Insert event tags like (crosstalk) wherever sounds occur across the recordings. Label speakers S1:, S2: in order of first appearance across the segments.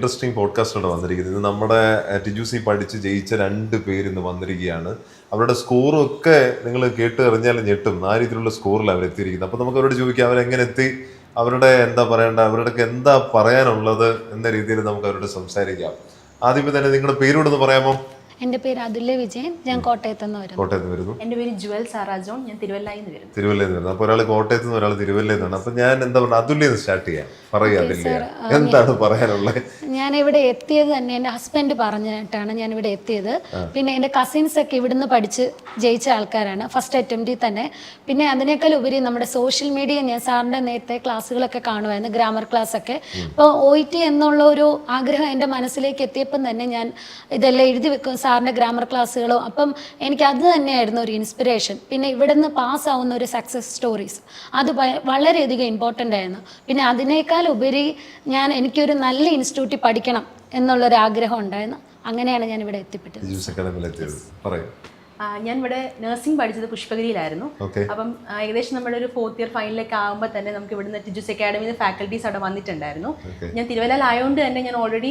S1: Interesting പോഡ്കാസ്റ്റാണ് വന്നിരിക്കുന്നത്. ഇത് നമ്മുടെ ടിജുസി പഠിച്ച് ജയിച്ച രണ്ട് പേര് ഇന്ന് വന്നിരിക്കുകയാണ്. അവരുടെ സ്കോറും ഒക്കെ നിങ്ങൾ കേട്ട് അറിഞ്ഞാലും ഞെട്ടും. ആ രീതിയിലുള്ള സ്കോറിൽ അവർ എത്തിയിരിക്കുന്നത്. അപ്പോൾ നമുക്ക് അവരോട് ചോദിക്കാം അവരെങ്ങനെ എത്തി അവരുടെ എന്താ പറയേണ്ട? അവരുടെ എന്താ പറയാനുള്ളത് എന്ന രീതിയിൽ നമുക്ക് അവരോട് സംസാരിക്കാം. ആദ്യമേ തന്നെ നിങ്ങളുടെ പേരോടൊന്ന് പറയാമോ?
S2: എന്റെ പേര് അതുല്യ വിജയൻ. ഞാൻ കോട്ടയത്ത് നിന്ന് വരുന്നു.
S1: കോട്ടയത്ത് നിന്ന് വരുന്നു.
S3: എന്റെ പേര് ജുവൽ സാറാജോൺ. ഞാൻ തിരുവല്ലയിൽ നിന്ന് വരുന്നു.
S1: തിരുവല്ലയിൽ നിന്ന് വരുന്നു. അപ്പോൾ ഒരാൾ കോട്ടയത്ത് നിന്ന് ഒരാൾ തിരുവല്ലയിൽ നിന്നാണ്. അപ്പോൾ ഞാൻ എന്താ പറയുക അതുല്യ സ്റ്റാർട്ട് ചെയ്യാം. പറയുക അതുല്യ. എന്താണ് പറയാനുള്ളത്?
S2: ഞാൻ ഇവിടെ എത്തിയത് തന്നെ എന്റെ ഹസ്ബൻഡ് പറഞ്ഞിട്ടാണ് ഞാൻ ഇവിടെ എത്തിയത് പിന്നെ എന്റെ കസിൻസ് ഒക്കെ ഇവിടുന്ന് പഠിച്ച് ജയിച്ച ആൾക്കാരാണ്. ഫസ്റ്റ് അറ്റംപ്റ്റിൽ തന്നെ. പിന്നെ അതിനേക്കാൾ ഉപരി നമ്മുടെ സോഷ്യൽ മീഡിയ ഞാൻ സാറിന്റെ നേരത്തെ ക്ലാസ്സുകളൊക്കെ കാണുമായിരുന്നു ഗ്രാമർ ക്ലാസ് ഒക്കെ. അപ്പോൾ ഒ ടി എന്നുള്ള ഒരു ആഗ്രഹം എന്റെ മനസ്സിലേക്ക് എത്തിയപ്പം തന്നെ ഞാൻ ഇതെല്ലാം എഴുതി വെക്കും. സാറിന്റെ ഗ്രാമർ ക്ലാസ്സുകളോ അപ്പം എനിക്ക് അത് തന്നെയായിരുന്നു ഒരു ഇൻസ്പിറേഷൻ പിന്നെ ഇവിടെ നിന്ന് പാസ്സാവുന്ന ഒരു സക്സസ് സ്റ്റോറീസ് അത് വളരെയധികം ഇമ്പോർട്ടന്റ് ആയിരുന്നു. പിന്നെ അതിനേക്കാൾ ഉപരി ഞാൻ എനിക്കൊരു നല്ല ഇൻസ്റ്റിറ്റ്യൂട്ടിൽ പഠിക്കണം എന്നുള്ളൊരു ആഗ്രഹം ഉണ്ടായിരുന്നു. അങ്ങനെയാണ് ഞാൻ ഇവിടെ എത്തിപ്പെട്ടത്
S3: ഞാൻ ഇവിടെ നഴ്സിംഗ് പഠിച്ചത് പുഷ്പഗിരിയിലായിരുന്നു. അപ്പം ഏകദേശം നമ്മുടെ ഒരു ഫോർത്ത് ഇയർ ഫൈനലൊക്കെ ആകുമ്പോൾ തന്നെ നമുക്ക് ഇവിടുന്ന് ടിജുസ് അക്കാഡമിയിൽ ഫാക്കൽറ്റീസ് അവിടെ വന്നിട്ടുണ്ടായിരുന്നു. ഞാൻ തിരുവല്ലയിൽ ആയതുകൊണ്ട് തന്നെ ഞാൻ ഓൾറെഡി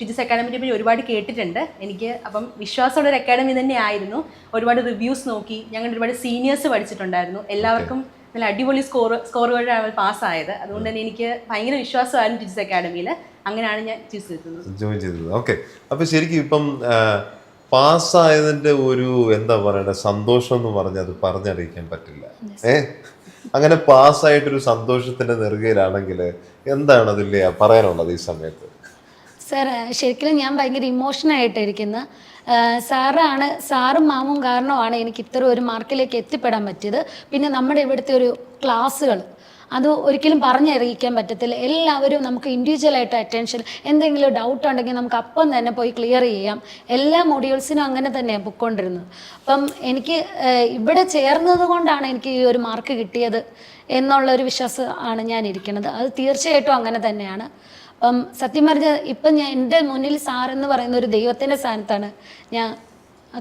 S3: ടിജുസ് അക്കാഡമിയെ പറ്റി ഒരുപാട് കേട്ടിട്ടുണ്ട്. എനിക്ക് അപ്പം വിശ്വാസമുള്ള ഒരു അക്കാഡമി തന്നെ ആയിരുന്നു. ഒരുപാട് റിവ്യൂസ് നോക്കി. ഞങ്ങൾ ഒരുപാട് സീനിയേഴ്സ് പഠിച്ചിട്ടുണ്ടായിരുന്നു. എല്ലാവർക്കും നല്ല അടിപൊളി സ്കോർ സ്കോറുകളാണ് പാസ്സായത് അതുകൊണ്ട് തന്നെ എനിക്ക് ഭയങ്കര വിശ്വാസമായിരുന്നു ടിജുസ് അക്കാഡമിയിൽ അങ്ങനെയാണ് ഞാൻ ചൂസ് ചെയ്തത്.
S1: ജോയിൻ ചെയ്തത്. ഓക്കെ അപ്പോൾ ശരിക്കും ഇപ്പം പാസ്സായതിന്റെ ഒരു എന്താ പറയണ സന്തോഷം എന്ന് പറഞ്ഞാൽ അത് പറഞ്ഞറിയിക്കാൻ പറ്റില്ല. ഏ? അങ്ങനെ പാസ്സായിട്ടൊരു സന്തോഷത്തിന്റെ നെറുകയിലാണെങ്കിൽ എന്താണ് അതില്ലേ പറയാനുള്ളത് ഈ സമയത്ത്?
S2: സാർ ശരിക്കും ഞാൻ ഭയങ്കര ഇമോഷണലായിട്ടിരിക്കുന്ന സാറാണ് സാറും മാമും കാരണമാണ് എനിക്ക് ഇത്ര ഒരു മാർക്കിലേക്ക് എത്തിപ്പെടാൻ പറ്റിയത്. പിന്നെ നമ്മുടെ ഇവിടുത്തെ ഒരു ക്ലാസ്സുകൾ അത് ഒരിക്കലും പറഞ്ഞറിയിക്കാൻ പറ്റത്തില്ല. എല്ലാവരും നമുക്ക് ഇൻഡിവിജ്വലായിട്ട് അറ്റൻഷൻ എന്തെങ്കിലും ഡൗട്ട് ഉണ്ടെങ്കിൽ നമുക്ക് അപ്പം തന്നെ പോയി ക്ലിയർ ചെയ്യാം. എല്ലാ മൊഡ്യൂൾസിനും അങ്ങനെ തന്നെയാണ് പൊയ്ക്കൊണ്ടിരുന്നത്. അപ്പം എനിക്ക് ഇവിടെ ചേർന്നത് കൊണ്ടാണ് എനിക്ക് ഈ ഒരു മാർക്ക് കിട്ടിയത് എന്നുള്ളൊരു വിശ്വാസം ആണ് ഞാൻ ഇരിക്കുന്നത് അത് തീർച്ചയായിട്ടും അങ്ങനെ തന്നെയാണ്. അപ്പം സത്യം പറഞ്ഞ ഇപ്പം ഞാൻ എന്റെ മുന്നിൽ സാർ എന്ന് പറയുന്ന ഒരു ദൈവത്തിന്റെ സ്ഥാനത്താണ് ഞാൻ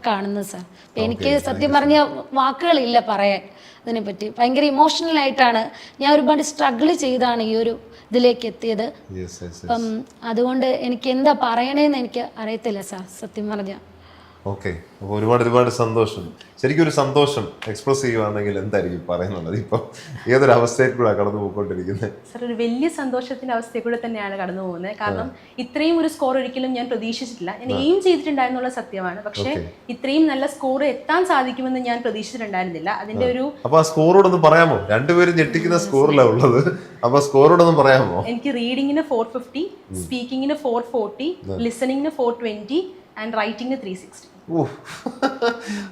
S2: കാണുന്നത് സാർ എനിക്ക് സത്യം പറഞ്ഞ വാക്കുകളില്ല പറയാൻ. അതിനെപ്പറ്റി ഭയങ്കര ഇമോഷണൽ ആയിട്ടാണ് ഞാൻ ഒരുപാട് സ്ട്രഗിൾ ചെയ്താണ് ഈ ഒരു ഇതിലേക്ക് എത്തിയത് അപ്പം അതുകൊണ്ട് എനിക്ക് എന്താ പറയണേന്ന് എനിക്ക് അറിയത്തില്ല സാർ സത്യം പറഞ്ഞാൽ
S1: ഓക്കെ. അപ്പോൾ ഒരുപാട് ഒരുപാട് സന്തോഷം. ശരിക്കും ഒരു സന്തോഷം എക്സ്പ്രസ് ചെയ്യുവാണെങ്കിൽ എന്തായിരിക്കും പറയുന്നുള്ളത് ഇപ്പം ഏതൊരു അവസ്ഥയിൽ കൂടെ കടന്നു പോയിക്കൊണ്ടിരിക്കുന്നത്
S3: സാർ ഒരു വലിയ സന്തോഷത്തിന്റെ അവസ്ഥയിൽ കൂടെ തന്നെയാണ് കടന്നു പോകുന്നത് കാരണം ഇത്രയും ഒരു സ്കോർ ഒരിക്കലും ഞാൻ പ്രതീക്ഷിച്ചിട്ടില്ല. ഞാൻ എയിം ചെയ്തിട്ടുണ്ടായിരുന്നുള്ള സത്യമാണ്. പക്ഷേ ഇത്രയും നല്ല സ്കോർ എത്താൻ സാധിക്കുമെന്ന് ഞാൻ പ്രതീക്ഷിച്ചിട്ടുണ്ടായിരുന്നില്ല. അതിന്റെ ഒരു
S1: അപ്പൊ ആ സ്കോറോടൊന്ന് പറയാമോ? രണ്ടുപേരും ഞെട്ടിക്കുന്ന സ്കോറിലാണ് ഉള്ളത്. അപ്പൊ സ്കോറോടൊന്ന് പറയാമോ?
S3: എനിക്ക് റീഡിങ്ങിന് ഫോർ ഫിഫ്റ്റി സ്പീക്കിങ്ങിന് ഫോർ ഫോർട്ടി ലിസണിങ്ങിന് ഫോർ ട്വന്റി ആൻഡ് റൈറ്റിംഗിന് ത്രീ സിക്സ്റ്റി.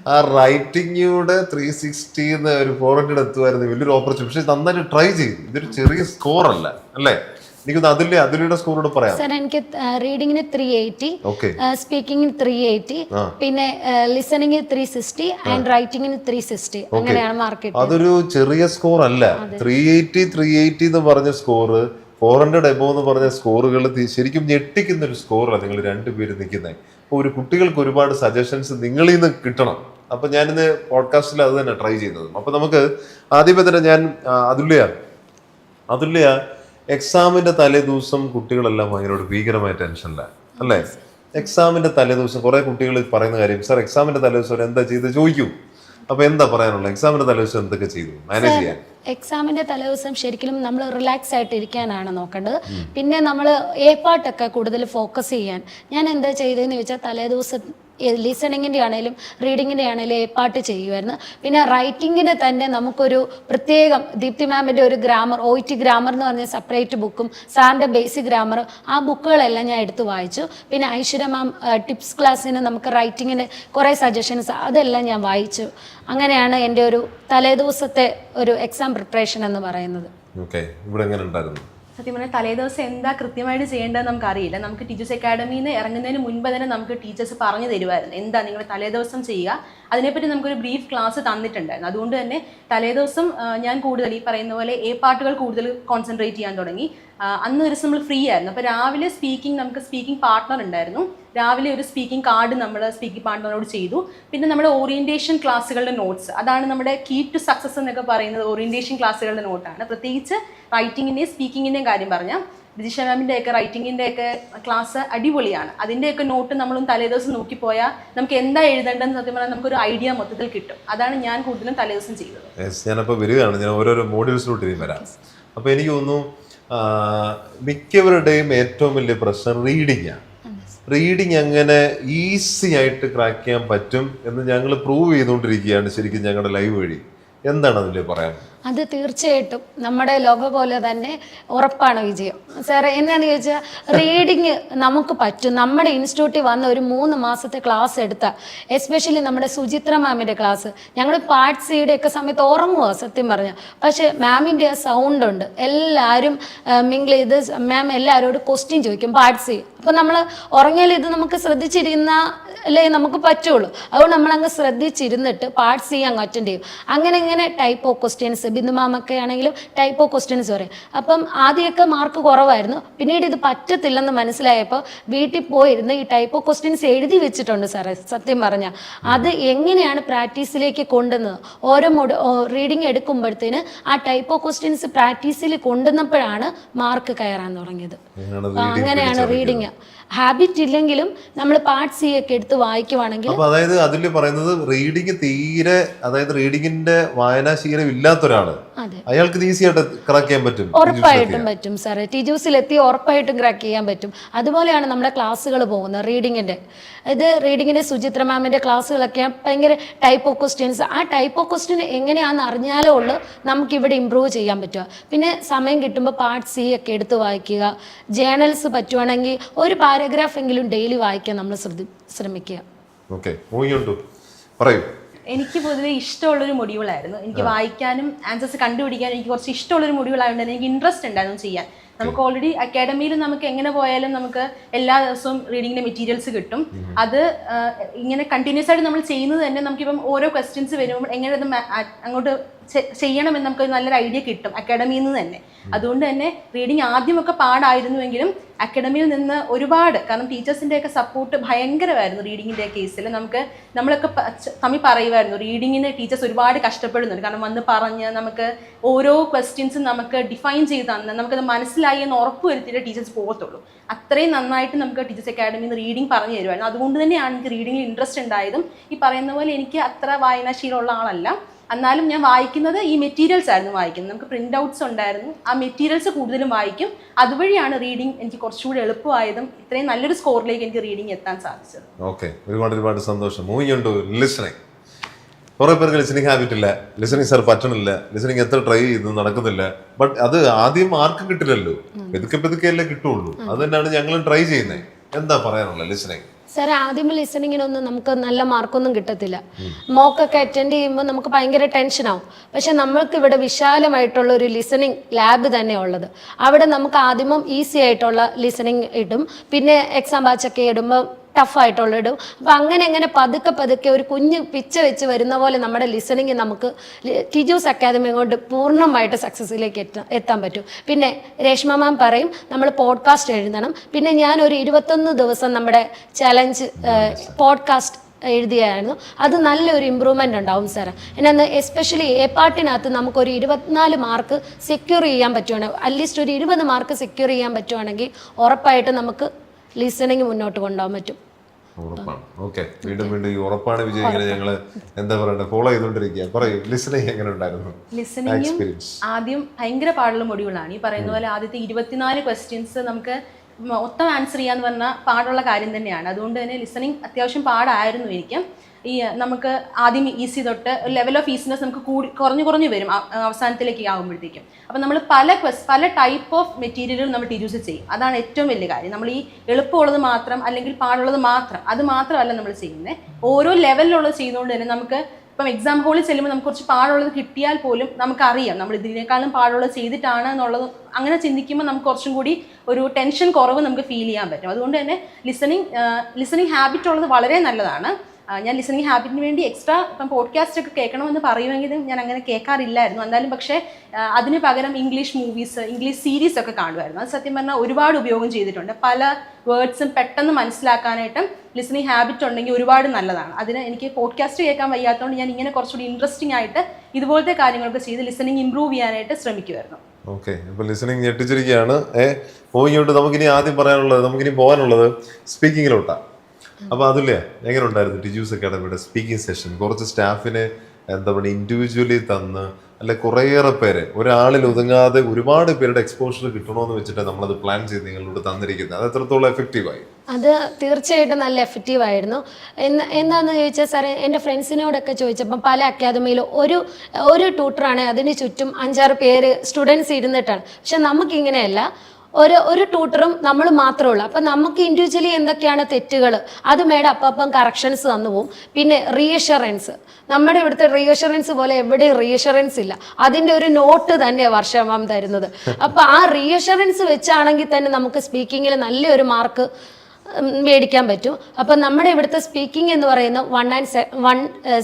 S1: ആ റൈറ്റിങ്ങിലൂടെ ത്രീ സിക്സ്റ്റി ഒരു ഫോർ ഹൺഡ്രഡ് എത്തുമായിരുന്നു വലിയൊരു ഓപ്പർച്യൂണിറ്റി. പക്ഷെ നന്നായിട്ട് ട്രൈ ചെയ്തു. ഇതൊരു ചെറിയ സ്കോർ അല്ല? അല്ലേ എനിക്കൊന്ന് അതിലെ അതിലൂടെ സ്കോറോട് പറയാം
S2: സാർ എനിക്ക് റീഡിങ്ങിന് ത്രീ എയ്റ്റി
S1: ഓക്കെ.
S2: സ്പീക്കിങ്ങിന് ത്രീ എയ്റ്റി പിന്നെ ലിസണിങ്ങിന് ത്രീ സിക്സ്റ്റി ആൻഡ് റൈറ്റിങ്ങിന് ത്രീ സിക്സ്റ്റി അങ്ങനെയാണ് മാർക്ക്
S1: അതൊരു ചെറിയ സ്കോർ അല്ല ത്രീ എയ്റ്റി ത്രീ എയ്റ്റി എന്ന് പറഞ്ഞ സ്കോർ ഫോർ ഹൺഡ്രഡ് എബോ എന്ന് പറഞ്ഞ സ്കോറുകൾ ശരിക്കും ഞെട്ടിക്കുന്ന ഒരു സ്കോറാണ് നിങ്ങൾ രണ്ടുപേരും നിൽക്കുന്നത് അപ്പോൾ ഒരു കുട്ടികൾക്ക് ഒരുപാട് സജഷൻസ് നിങ്ങളിൽ നിന്ന് കിട്ടണം. അപ്പൊ ഞാനിന്ന് പോഡ്കാസ്റ്റിൽ അത് തന്നെ ട്രൈ ചെയ്യുന്നത്. അപ്പൊ നമുക്ക് ആദ്യമേ തന്നെ ഞാൻ അതുല്യ. അതുല്യ എക്സാമിന്റെ തലേ ദിവസം കുട്ടികളെല്ലാം ഭയങ്കര ഭീകരമായ ടെൻഷനിലാണ് അല്ലേ? എക്സാമിന്റെ തലേ ദിവസം കുറെ കുട്ടികൾ പറയുന്ന കാര്യം സാർ എക്സാമിന്റെ തലേ ദിവസം എന്താ ചെയ്ത് ചോദിക്കൂ. അപ്പൊ എന്താ പറയാനുള്ളത്? എക്സാമിന്റെ തലേ ദിവസം എന്തൊക്കെ ചെയ്തു? മാനേജ് ചെയ്യാൻ.
S2: എക്സാമിന്റെ തലേദിവസം ശരിക്കും നമ്മൾ റിലാക്സ് ആയിട്ട് ഇരിക്കാനാണ് നോക്കേണ്ടത്. പിന്നെ നമ്മൾ എ പാട്ടൊക്കെ കൂടുതൽ ഫോക്കസ് ചെയ്യാൻ. ഞാൻ എന്താ ചെയ്തതെന്ന് ചോദിച്ചാൽ തലേദിവസം ലിസണിങ്ങിന്റെ ആണെങ്കിലും റീഡിങ്ങിന്റെ ആണെങ്കിലും എ പാട്ട് ചെയ്യുമായിരുന്നു പിന്നെ റൈറ്റിങ്ങിന് തന്നെ നമുക്കൊരു പ്രത്യേകം ദീപ്തി മാമിന്റെ ഒരു ഗ്രാമർ ഒ ടി ഗ്രാമർ എന്ന് പറഞ്ഞ സെപ്പറേറ്റ് ബുക്കും സാറിന്റെ ബേസിക് ഗ്രാമർ ആ ബുക്കുകളെല്ലാം ഞാൻ എടുത്ത് വായിച്ചു. പിന്നെ ഐശ്വര്യ മാം ടിപ്സ് ക്ലാസ്സിന് നമുക്ക് റൈറ്റിങ്ങിന് കുറേ സജഷൻസ് അതെല്ലാം ഞാൻ വായിച്ചു. അങ്ങനെയാണ് എന്റെ ഒരു തലേദിവസത്തെ ഒരു എക്സാം പ്രിപ്പറേഷൻ എന്ന് പറയുന്നത്.
S1: ഓക്കെ ഇവിടെ എങ്ങനെ ഉണ്ടായിരുന്നു?
S3: സത്യം പറഞ്ഞാൽ തലേദിവസം എന്താ കൃത്യമായിട്ട് ചെയ്യേണ്ടതെന്ന് നമുക്ക് അറിയില്ല നമുക്ക് ടീച്ചേഴ്സ് അക്കാഡമിയിൽ നിന്ന് ഇറങ്ങുന്നതിന് മുൻപ് തന്നെ നമുക്ക് ടീച്ചേഴ്സ് പറഞ്ഞു തരുമായിരുന്നു. എന്താ നിങ്ങൾ തലേദിവസം ചെയ്യുക? അതിനെപ്പറ്റി നമുക്കൊരു ബ്രീഫ് ക്ലാസ് തന്നിട്ടുണ്ടായിരുന്നു. അതുകൊണ്ട് തന്നെ തലേദിവസം ഞാൻ കൂടുതൽ ഈ പറയുന്ന പോലെ എ പാർട്ടുകൾ കൂടുതൽ കോൺസെൻട്രേറ്റ് ചെയ്യാൻ തുടങ്ങി. അന്ന് ഒരു നമ്മൾ ഫ്രീ ആയിരുന്നു. അപ്പോൾ രാവിലെ സ്പീക്കിംഗ് നമുക്ക് സ്പീക്കിംഗ് പാർട്ട്ണർ ഉണ്ടായിരുന്നു. രാവിലെ ഒരു സ്പീക്കിംഗ് കാർഡ് നമ്മൾ സ്പീക്കിംഗ് പാർട്ട്ണറോട് ചെയ്തു. പിന്നെ നമ്മുടെ ഓറിയന്റേഷൻ ക്ലാസ്സുകളുടെ നോട്ട്സ് അതാണ് നമ്മുടെ കീ ടു സക്സസ് എന്നൊക്കെ പറയുന്നത് ഓറിയന്റേഷൻ ക്ലാസ്സുകളുടെ നോട്ടാണ് പ്രത്യേകിച്ച് റൈറ്റിങ്ങിന്റെയും സ്പീക്കിങ്ങിന്റെയും കാര്യം പറഞ്ഞാൽ ജിഷ മാമിന്റെ ഒക്കെ റൈറ്റിങ്ങിന്റെ ഒക്കെ ക്ലാസ് അടിപൊളിയാണ്. അതിന്റെയൊക്കെ നോട്ട് നമ്മളും തലേദിവസം നോക്കിപ്പോയാൽ നമുക്ക് എന്താ എഴുതേണ്ടതെന്ന് സത്യം പറഞ്ഞാൽ നമുക്കൊരു ഐഡിയ മൊത്തത്തിൽ കിട്ടും. അതാണ് ഞാൻ കൂടുതലും തലേദിവസം ചെയ്തത്.
S1: ഞാനപ്പോൾ വരികയാണ്. ഞാൻ ഓരോരോ മോഡ്യൂൾസിലോട്ട് വരാം. അപ്പോൾ എനിക്ക് തോന്നുന്നു മിക്കവരുടെയും ഏറ്റവും വലിയ പ്രശ്നം ആണ് റീഡിങ് അങ്ങനെ ഈസി ആയിട്ട് ക്രാക്ക് ചെയ്യാൻ പറ്റും എന്ന് ഞങ്ങൾ പ്രൂവ് ചെയ്തുകൊണ്ടിരിക്കുകയാണ് ശരിക്കും ഞങ്ങളുടെ ലൈവ് വഴി. എന്താണ് അതിൽ പറയാൻ?
S2: അത് തീർച്ചയായിട്ടും നമ്മുടെ ലോക പോലെ തന്നെ ഉറപ്പാണ് വിജയം. സാറേ എന്നാന്ന് ചോദിച്ചാൽ റീഡിങ് നമുക്ക് പറ്റും. നമ്മുടെ ഇൻസ്റ്റിറ്റ്യൂട്ടിൽ വന്ന ഒരു മൂന്ന് മാസത്തെ ക്ലാസ് എടുത്ത. എസ്പെഷ്യലി നമ്മുടെ സുചിത്ര മാമിന്റെ ക്ലാസ്. ഞങ്ങൾ പാർട്ട് സിയുടെ ഒക്കെ സമയത്ത് ഉറങ്ങുക സത്യം പറഞ്ഞാൽ പക്ഷേ മാമിന്റെ ആ സൗണ്ട് ഉണ്ട് എല്ലാവരും മിങ്കിൾ ചെയ്ത് മാം എല്ലാവരോടും ക്വസ്റ്റ്യൻ ചോദിക്കും പാർട്ട് സി. അപ്പം നമ്മൾ ഉറങ്ങിയാൽ ഇത് നമുക്ക് ശ്രദ്ധിച്ചിരുന്ന അല്ലേ നമുക്ക് പറ്റുള്ളൂ. അതുകൊണ്ട് നമ്മളങ്ങ് ശ്രദ്ധിച്ചിരുന്നിട്ട് പാർട്ട് സി അങ്ങ് അറ്റൻഡ് ചെയ്യും. അങ്ങനെ ഇങ്ങനെ ടൈപ്പ് ഓഫ് ക്വസ്റ്റ്യൻസ് ബിന്ദുമാമൊക്കെ ആണെങ്കിലും ടൈപ്പ് ഓഫ് ക്വസ്റ്റ്യൻസ് പറയും. അപ്പം ആദ്യമൊക്കെ മാർക്ക് കുറവായിരുന്നു. പിന്നീട് ഇത് പറ്റത്തില്ലെന്ന് മനസ്സിലായപ്പോൾ വീട്ടിൽ പോയിരുന്ന് ഈ ടൈപ്പ് ഓഫ് ക്വസ്റ്റ്യൻസ് എഴുതി വെച്ചിട്ടുണ്ട് സാറേ സത്യം പറഞ്ഞാൽ അത് എങ്ങനെയാണ് പ്രാക്ടീസിലേക്ക് കൊണ്ടുവന്നത്? ഓരോ മോഡ് റീഡിങ് എടുക്കുമ്പോഴത്തേന് ആ ടൈപ്പ് ഓഫ് ക്വസ്റ്റ്യൻസ് പ്രാക്ടീസിൽ കൊണ്ടുവന്നപ്പോഴാണ് മാർക്ക് കയറാൻ തുടങ്ങിയത്.
S1: അങ്ങനെയാണ്
S2: റീഡിങ് ഹാബിറ്റ് ഇല്ലെങ്കിലും നമ്മൾ പാർട്ട് സി ഒക്കെ എടുത്ത് വായിക്കുവാണെങ്കിൽ
S1: അപ്പൊ അതായത് അതിൽ പറയുന്നത് റീഡിങ് തീരെ അതായത് റീഡിങ്ങിന്റെ വായനാശീലം ഇല്ലാത്ത
S2: ഒരാൾ
S1: അയാൾക്ക് ഈസി ആയിട്ട് ക്രാക്ക് ചെയ്യാൻ പറ്റും.
S2: ഉറപ്പായിട്ടും പറ്റും സാറേ എത്തി ഉറപ്പായിട്ടും ക്രാക്ക് ചെയ്യാൻ പറ്റും. അതുപോലെയാണ് നമ്മുടെ ക്ലാസ്സുകൾ പോകുന്നത് റീഡിങ്ങിന്റെ ഇത് റീഡിങ്ങിന്റെ സുചിത്ര മാമിന്റെ ക്ലാസ്സുകളൊക്കെ ഭയങ്കര ടൈപ്പ് ഓഫ് ക്വസ്റ്റ്യൻസ് ആ ടൈപ്പ് ഓഫ് ക്വസ്റ്റ്യൻ എങ്ങനെയാണെന്ന് അറിഞ്ഞാലേ ഉള്ളൂ നമുക്കിവിടെ ഇമ്പ്രൂവ് ചെയ്യാൻ പറ്റുക. പിന്നെ സമയം കിട്ടുമ്പോൾ പാർട്ട് സി ഒക്കെ എടുത്ത് വായിക്കുക. ജേണൽസ് പറ്റുവാണെങ്കിൽ ഒരു പാരഗ്രാഫ് എങ്കിലും ഡെയിലി വായിക്കാൻ നമ്മൾ ശ്രദ്ധി ശ്രമിക്കുക.
S1: ഓക്കെ പറയൂ.
S3: എനിക്ക് പൊതുവെ ഇഷ്ടമുള്ളൊരു മൊഡ്യൂളായിരുന്നു എനിക്ക് വായിക്കാനും ആൻസേഴ്സ് കണ്ടുപിടിക്കാനും എനിക്ക് കുറച്ച് ഇഷ്ടമുള്ളൊരു മൊഡ്യൂളായതുകൊണ്ട് തന്നെ എനിക്ക് ഇൻട്രസ്റ്റ് ഉണ്ടായിരുന്നു ചെയ്യാൻ. നമുക്ക് ഓൾറെഡി അക്കാഡമിയിൽ നമുക്ക് എങ്ങനെ പോയാലും നമുക്ക് എല്ലാ ദിവസവും റീഡിങ്ങിന്റെ മെറ്റീരിയൽസ് കിട്ടും. അത് ഇങ്ങനെ കണ്ടിന്യൂസ് ആയിട്ട് നമ്മൾ ചെയ്യുന്നത് തന്നെ നമുക്കിപ്പം ഓരോ ക്വസ്റ്റ്യൻസ് വരുമ്പോൾ എങ്ങനെ അത് അങ്ങോട്ട് ചെയ്യണമെന്ന് നമുക്ക് നല്ലൊരു ഐഡിയ കിട്ടും അക്കാഡമിയിൽ നിന്ന് തന്നെ. അതുകൊണ്ട് തന്നെ റീഡിങ് ആദ്യമൊക്കെ പാടായിരുന്നുവെങ്കിലും അക്കാഡമിയിൽ നിന്ന് ഒരുപാട് കാരണം ടീച്ചേഴ്സിന്റെ ഒക്കെ സപ്പോർട്ട് ഭയങ്കരമായിരുന്നു റീഡിങ്ങിന്റെ കേസിൽ നമുക്ക് നമ്മളൊക്കെ തമ്മിൽ പറയുമായിരുന്നു റീഡിങ്ങിന് ടീച്ചേഴ്സ് ഒരുപാട് കഷ്ടപ്പെടുന്നുണ്ട്. കാരണം വന്ന് പറഞ്ഞ് നമുക്ക് ഓരോ ക്വസ്റ്റ്യൻസും നമുക്ക് ഡിഫൈൻ ചെയ്ത് തന്ന് നമുക്കത് മനസ്സിലായി എന്ന് ഉറപ്പ് വരുത്തിയിട്ട് ടീച്ചേഴ്സ് പോകത്തുള്ളൂ. അത്രയും നന്നായിട്ട് നമുക്ക് ടീച്ചേഴ്സ് അക്കാഡമിയിൽ നിന്ന് റീഡിങ് പറഞ്ഞു തരുമായിരുന്നു. അതുകൊണ്ട് തന്നെയാണ് എനിക്ക് റീഡിങ്ങിൽ ഇൻട്രസ്റ്റ് ഉണ്ടായതും ഈ പറയുന്ന പോലെ എനിക്ക് അത്ര വായനാശീലമുള്ള ആളല്ല. എന്നാലും ഞാൻ വായിക്കുന്നത് ഈ മെറ്റീരിയൽസ് ആയിരുന്നു വായിക്കുന്നത്. നമുക്ക് പ്രിന്റ് ഔട്ട്സ് ഉണ്ടായിരുന്നു. ആ മെറ്റീരിയൽസ് കൂടുതലും വായിക്കും. അതുവഴിയാണ് റീഡിംഗ് എനിക്ക് കുറച്ചുകൂടി എളുപ്പമായതും ഇത്രയും നല്ലൊരു സ്കോറിലേക്ക് എനിക്ക് റീഡിംഗ് എത്താൻ സാധിച്ചത്.
S1: ഓക്കെ ഒരുപാട് ഒരുപാട് സന്തോഷം. മൂവിയുണ്ട്. ലിസണിങ് കുറെ പേർക്ക് ലിസണിങ് ഹാബിറ്റ് ഇല്ല. ലിസണിങ് സാർ പറ്റണില്ല. ലിസണിങ് എത്ര ട്രൈ ചെയ്തു നടക്കുന്നില്ല. ബട്ട് അത് ആദ്യം മാർക്ക് കിട്ടില്ലല്ലോ. പെതുക്കെ അല്ലേ കിട്ടുള്ളൂ. അത് തന്നെയാണ് ഞങ്ങളും ട്രൈ ചെയ്യുന്നത് എന്താ പറയാനുള്ളത്? ലിസണിങ്
S2: സാർ ആദ്യം ലിസണിങ്ങിനൊന്നും നമുക്ക് നല്ല മാർക്കൊന്നും കിട്ടത്തില്ല. മോക്കൊക്കെ അറ്റൻഡ് ചെയ്യുമ്പോൾ നമുക്ക് ഭയങ്കര ടെൻഷനാവും പക്ഷെ നമ്മൾക്ക് ഇവിടെ വിശാലമായിട്ടുള്ള ഒരു ലിസണിങ് ലാബ് തന്നെ ഉള്ളത്. അവിടെ നമുക്ക് ആദ്യമം ഈസി ആയിട്ടുള്ള ലിസണിങ് ഇടും. പിന്നെ എക്സാം ബാച്ചൊക്കെ ഇടുമ്പോൾ ടഫായിട്ടുള്ള ഇടും. അപ്പം അങ്ങനെ അങ്ങനെ പതുക്കെ പതുക്കെ ഒരു കുഞ്ഞ് പിച്ച വെച്ച് വരുന്ന പോലെ നമ്മുടെ ലിസണിങ് നമുക്ക് ടിജൂസ് അക്കാദമി കൊണ്ട് പൂർണമായിട്ട് സക്സസ്സിലേക്ക് എത്താൻ എത്താൻ പറ്റും. പിന്നെ രേഷ്മ മാം പറയും നമ്മൾ പോഡ്കാസ്റ്റ് എഴുതണം. പിന്നെ ഞാൻ ഒരു ഇരുപത്തൊന്ന് ദിവസം നമ്മുടെ ചലഞ്ച് പോഡ്കാസ്റ്റ് എഴുതിയായിരുന്നു. അത് നല്ലൊരു ഇമ്പ്രൂവ്മെന്റ് ഉണ്ടാവും സാർ എന്നാന്ന് എസ്പെഷ്യലി എ പാർട്ടിനകത്ത് നമുക്കൊരു ഇരുപത്തിനാല് മാർക്ക് സെക്യൂർ ചെയ്യാൻ പറ്റുവാണെങ്കിൽ അറ്റ്ലീസ്റ്റ് ഒരു ഇരുപത് മാർക്ക് സെക്യൂർ ചെയ്യാൻ പറ്റുവാണെങ്കിൽ ഉറപ്പായിട്ട് നമുക്ക് ലിസണിങ് മുന്നോട്ട് കൊണ്ടുപോകാൻ പറ്റും.
S1: ഉറപ്പാണ്. ഓക്കെ വീണ്ടും വീണ്ടും ഈ ഉറപ്പാണ് വിജയിക്കുന്നത്. ഞങ്ങൾ എന്താ പറയണ്ടേ? ഫോളോ ചെയ്തോണ്ടിരിക്കുക പറയൂ. ലിസണിങ് എങ്ങനെ ഉണ്ടായിരുന്നു?
S3: ലിസണിങ്ങും ആദ്യം ഭയങ്കര പാടുള്ള മൊഡ്യൂളാണ് ഈ പറയുന്ന പോലെ ആദ്യത്തെ ഇരുപത്തിനാല് ക്വസ്റ്റ്യൻസ് നമുക്ക് മൊത്തം ആൻസർ ചെയ്യാന്ന് പറഞ്ഞാൽ പാടുള്ള കാര്യം തന്നെയാണ്. അതുകൊണ്ട് തന്നെ ലിസണിങ് അത്യാവശ്യം പാടായിരുന്നു എനിക്ക്. ഈ നമുക്ക് ആദ്യം ഈസി തൊട്ട് ലെവൽ ഓഫ് ഈസിനെസ് നമുക്ക് കൂടി കുറഞ്ഞു കുറഞ്ഞു വരും അവസാനത്തിലേക്ക് ആകുമ്പോഴത്തേക്കും അപ്പം നമ്മൾ പല ക്വസ് പല ടൈപ്പ് ഓഫ് മെറ്റീരിയലും നമ്മൾ യൂസ് ചെയ്യും. അതാണ് ഏറ്റവും വലിയ കാര്യം. നമ്മൾ ഈ എളുപ്പമുള്ളത് മാത്രം അല്ലെങ്കിൽ പാടുള്ളത് മാത്രം അത് മാത്രമല്ല നമ്മൾ ചെയ്യുന്നത് ഓരോ ലെവലിലുള്ളത് ചെയ്യുന്നതുകൊണ്ട് തന്നെ നമുക്ക് ഇപ്പം എക്സാം ഹോളിൽ ചെല്ലുമ്പോൾ നമുക്ക് കുറച്ച് പാടുള്ളത് കിട്ടിയാൽ പോലും നമുക്കറിയാം. നമ്മൾ ഇതിനേക്കാളും പാടുള്ളത് ചെയ്തിട്ടാണ് എന്നുള്ളത് അങ്ങനെ ചിന്തിക്കുമ്പോൾ നമുക്ക് കുറച്ചും കൂടി ഒരു ടെൻഷൻ കുറവ് നമുക്ക് ഫീൽ ചെയ്യാൻ പറ്റും. അതുകൊണ്ട് തന്നെ ലിസണിങ് ലിസണിങ് ഹാബിറ്റ് ഉള്ളത് വളരെ നല്ലതാണ്. ഞാൻ ലിസണിങ് ഹാബിറ്റിന് വേണ്ടി എക്സ്ട്രാ ഇപ്പം പോഡ്കാസ്റ്റ് ഒക്കെ കേൾക്കണമെന്ന് പറയുമെങ്കിലും ഞാൻ അങ്ങനെ കേൾക്കാറില്ലായിരുന്നു. എന്തായാലും പക്ഷേ അതിന് പകരം ഇംഗ്ലീഷ് മൂവീസ് ഇംഗ്ലീഷ് സീരീസ് ഒക്കെ കാണുമായിരുന്നു. അത് സത്യം പറഞ്ഞാൽ ഒരുപാട് ഉപയോഗം ചെയ്തിട്ടുണ്ട്. പല വേർഡ്സും പെട്ടെന്ന് മനസ്സിലാക്കാനായിട്ടും ലിസണിങ് ഹാബിറ്റ് ഉണ്ടെങ്കിൽ ഒരുപാട് നല്ലതാണ്. അതിന് എനിക്ക് പോഡ്കാസ്റ്റ് കേൾക്കാൻ വയ്യാത്തതുകൊണ്ട് ഞാൻ ഇങ്ങനെ കുറച്ചുകൂടി ഇൻട്രസ്റ്റിംഗ് ആയിട്ട് ഇതുപോലത്തെ കാര്യങ്ങളൊക്കെ ചെയ്ത് ലിസണിങ് ഇമ്പ്രൂവ് ചെയ്യാനായിട്ട് ശ്രമിക്കുമായിരുന്നു.
S1: ഓക്കെ അപ്പോൾ ലിസണിങ് ഞെട്ടിച്ചിരിക്കുകയാണ്. ഏ പോയിങ്ങോട്ട് നമുക്കിനി ആദ്യം പറയാനുള്ളത് നമുക്കിനി പോകാനുള്ളത് സ്പീക്കിങ്ങിലോട്ടാ അപ്പൊ അതില്ലേ? എങ്ങനെ ഉണ്ടായിരുന്നു ടിജൂസ് അക്കാഡമിയുടെ സ്പീക്കിംഗ് സെഷൻ കുറച്ച് സ്റ്റാഫിനെ എന്താ പറയുക ഇൻഡിവിജ്വലി തന്ന് അല്ലെ കുറേയേറെ പേരെ ഒരാളിൽ ഒതുങ്ങാതെ ഒരുപാട് പേരുടെ എക്സ്പോഷർ കിട്ടണമെന്ന് വെച്ചിട്ട് നമ്മളത് പ്ലാൻ ചെയ്ത് നിങ്ങളോട് തന്നിരിക്കുന്നത്. അത് എത്രത്തോളം എഫക്റ്റീവായി
S2: അത് തീർച്ചയായിട്ടും നല്ല എഫക്റ്റീവ് ആയിരുന്നു. എന്ന് എന്താണെന്ന് ചോദിച്ചാൽ സാറേ എന്റെ ഫ്രണ്ട്സിനോടൊക്കെ ചോദിച്ചപ്പം പല അക്കാദമിയിലും ഒരു ഒരു ട്യൂട്ടറാണ് അതിന് ചുറ്റും അഞ്ചാറ് പേര് സ്റ്റുഡൻസ് ഇരുന്നിട്ടാണ്. പക്ഷെ നമുക്കിങ്ങനെയല്ല. ഒരു ഒരു ട്യൂട്ടറും നമ്മൾ മാത്രമേ ഉള്ളൂ. അപ്പം നമുക്ക് ഇൻഡിവിജ്വലി എന്തൊക്കെയാണ് തെറ്റുകൾ? അത് മേഡം അപ്പം കറക്ഷൻസ് തന്നു പോകും പിന്നെ റീഅഷുറൻസ് നമ്മുടെ ഇവിടുത്തെ റീഅഷുറൻസ് പോലെ എവിടെയും റീഅഷുറൻസ് ഇല്ല. അതിന്റെ ഒരു നോട്ട് തന്നെ വർഷമാം തരുന്നത്. അപ്പം ആ റീഅഷുറൻസ് വെച്ചാണെങ്കിൽ തന്നെ നമുക്ക് സ്പീക്കിങ്ങിൽ നല്ലൊരു മാർക്ക് മേടിക്കാൻ പറ്റും. അപ്പം നമ്മുടെ ഇവിടുത്തെ സ്പീക്കിംഗ് എന്ന് പറയുന്ന വൺ ആൻഡ് വൺ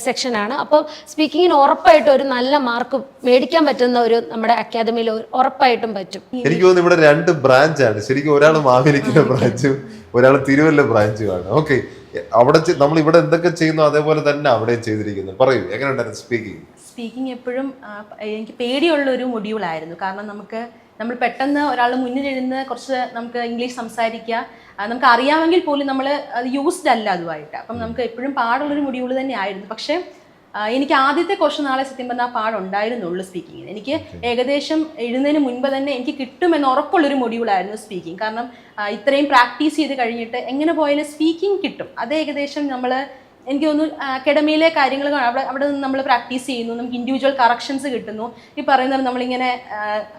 S2: സെക്ഷനാണ് അപ്പോൾ സ്പീക്കിങ്ങിന് ഉറപ്പായിട്ട് ഒരു നല്ല മാർക്ക് മേടിക്കാൻ പറ്റുന്ന ഒരു നമ്മുടെ അക്കാദമിയിൽ ഉറപ്പായിട്ടും പറ്റും.
S1: എനിക്ക് തോന്നുന്നു ഇവിടെ രണ്ട് ബ്രാഞ്ചാണ് ശരിക്കും ഒരാൾ മാവേലിക്കുന്ന ബ്രാഞ്ചും ഒരാൾ തിരുവല്ല ബ്രാഞ്ചുമാണ് ഓക്കെ അവിടെ നമ്മൾ ഇവിടെ എന്തൊക്കെ ചെയ്യുന്നു അതേപോലെ തന്നെ അവിടെ ചെയ്തിരിക്കുന്നു. പറയൂ എങ്ങനെ ഉണ്ടായിരുന്നു സ്പീക്കിംഗ്
S3: സ്പീക്കിംഗ് എപ്പോഴും എനിക്ക് പേടിയുള്ള ഒരു മൊഡ്യൂൾ ആയിരുന്നു. കാരണം നമുക്ക് നമ്മൾ പെട്ടെന്ന് ഒരാൾ മുന്നിലിരുന്ന് കുറച്ച് നമുക്ക് ഇംഗ്ലീഷ് സംസാരിക്കുക. നമുക്ക് അറിയാമെങ്കിൽ പോലും നമ്മൾ അത് യൂസ്ഡ് അല്ല അതുമായിട്ട്. അപ്പം നമുക്ക് എപ്പോഴും പാടുള്ളൊരു മുടിയുള്ളു തന്നെ ആയിരുന്നു. പക്ഷേ എനിക്ക് ആദ്യത്തെ കുറച്ച് നാളെ സത്യം പറഞ്ഞാൽ ആ പാടുണ്ടായിരുന്നുള്ളൂ സ്പീക്കിങ്ങിന് എനിക്ക് ഏകദേശം എഴുതുന്നതിന് മുൻപ് തന്നെ എനിക്ക് കിട്ടുമെന്ന് ഉറപ്പുള്ളൊരു മൊഡ്യൂളായിരുന്നു സ്പീക്കിംഗ് കാരണം ഇത്രയും പ്രാക്ടീസ് ചെയ്ത് കഴിഞ്ഞിട്ട് എങ്ങനെ പോയാലും സ്പീക്കിംഗ് കിട്ടും. അത് ഏകദേശം നമ്മൾ എനിക്ക് തോന്നുന്നു അക്കാഡമിയിലെ കാര്യങ്ങൾ അവിടെ അവിടെ നിന്ന് നമ്മൾ പ്രാക്ടീസ് ചെയ്യുന്നു നമുക്ക് ഇൻഡിവിജ്വൽ കറക്ഷൻസ് കിട്ടുന്നു. ഈ പറയുന്നത് നമ്മളിങ്ങനെ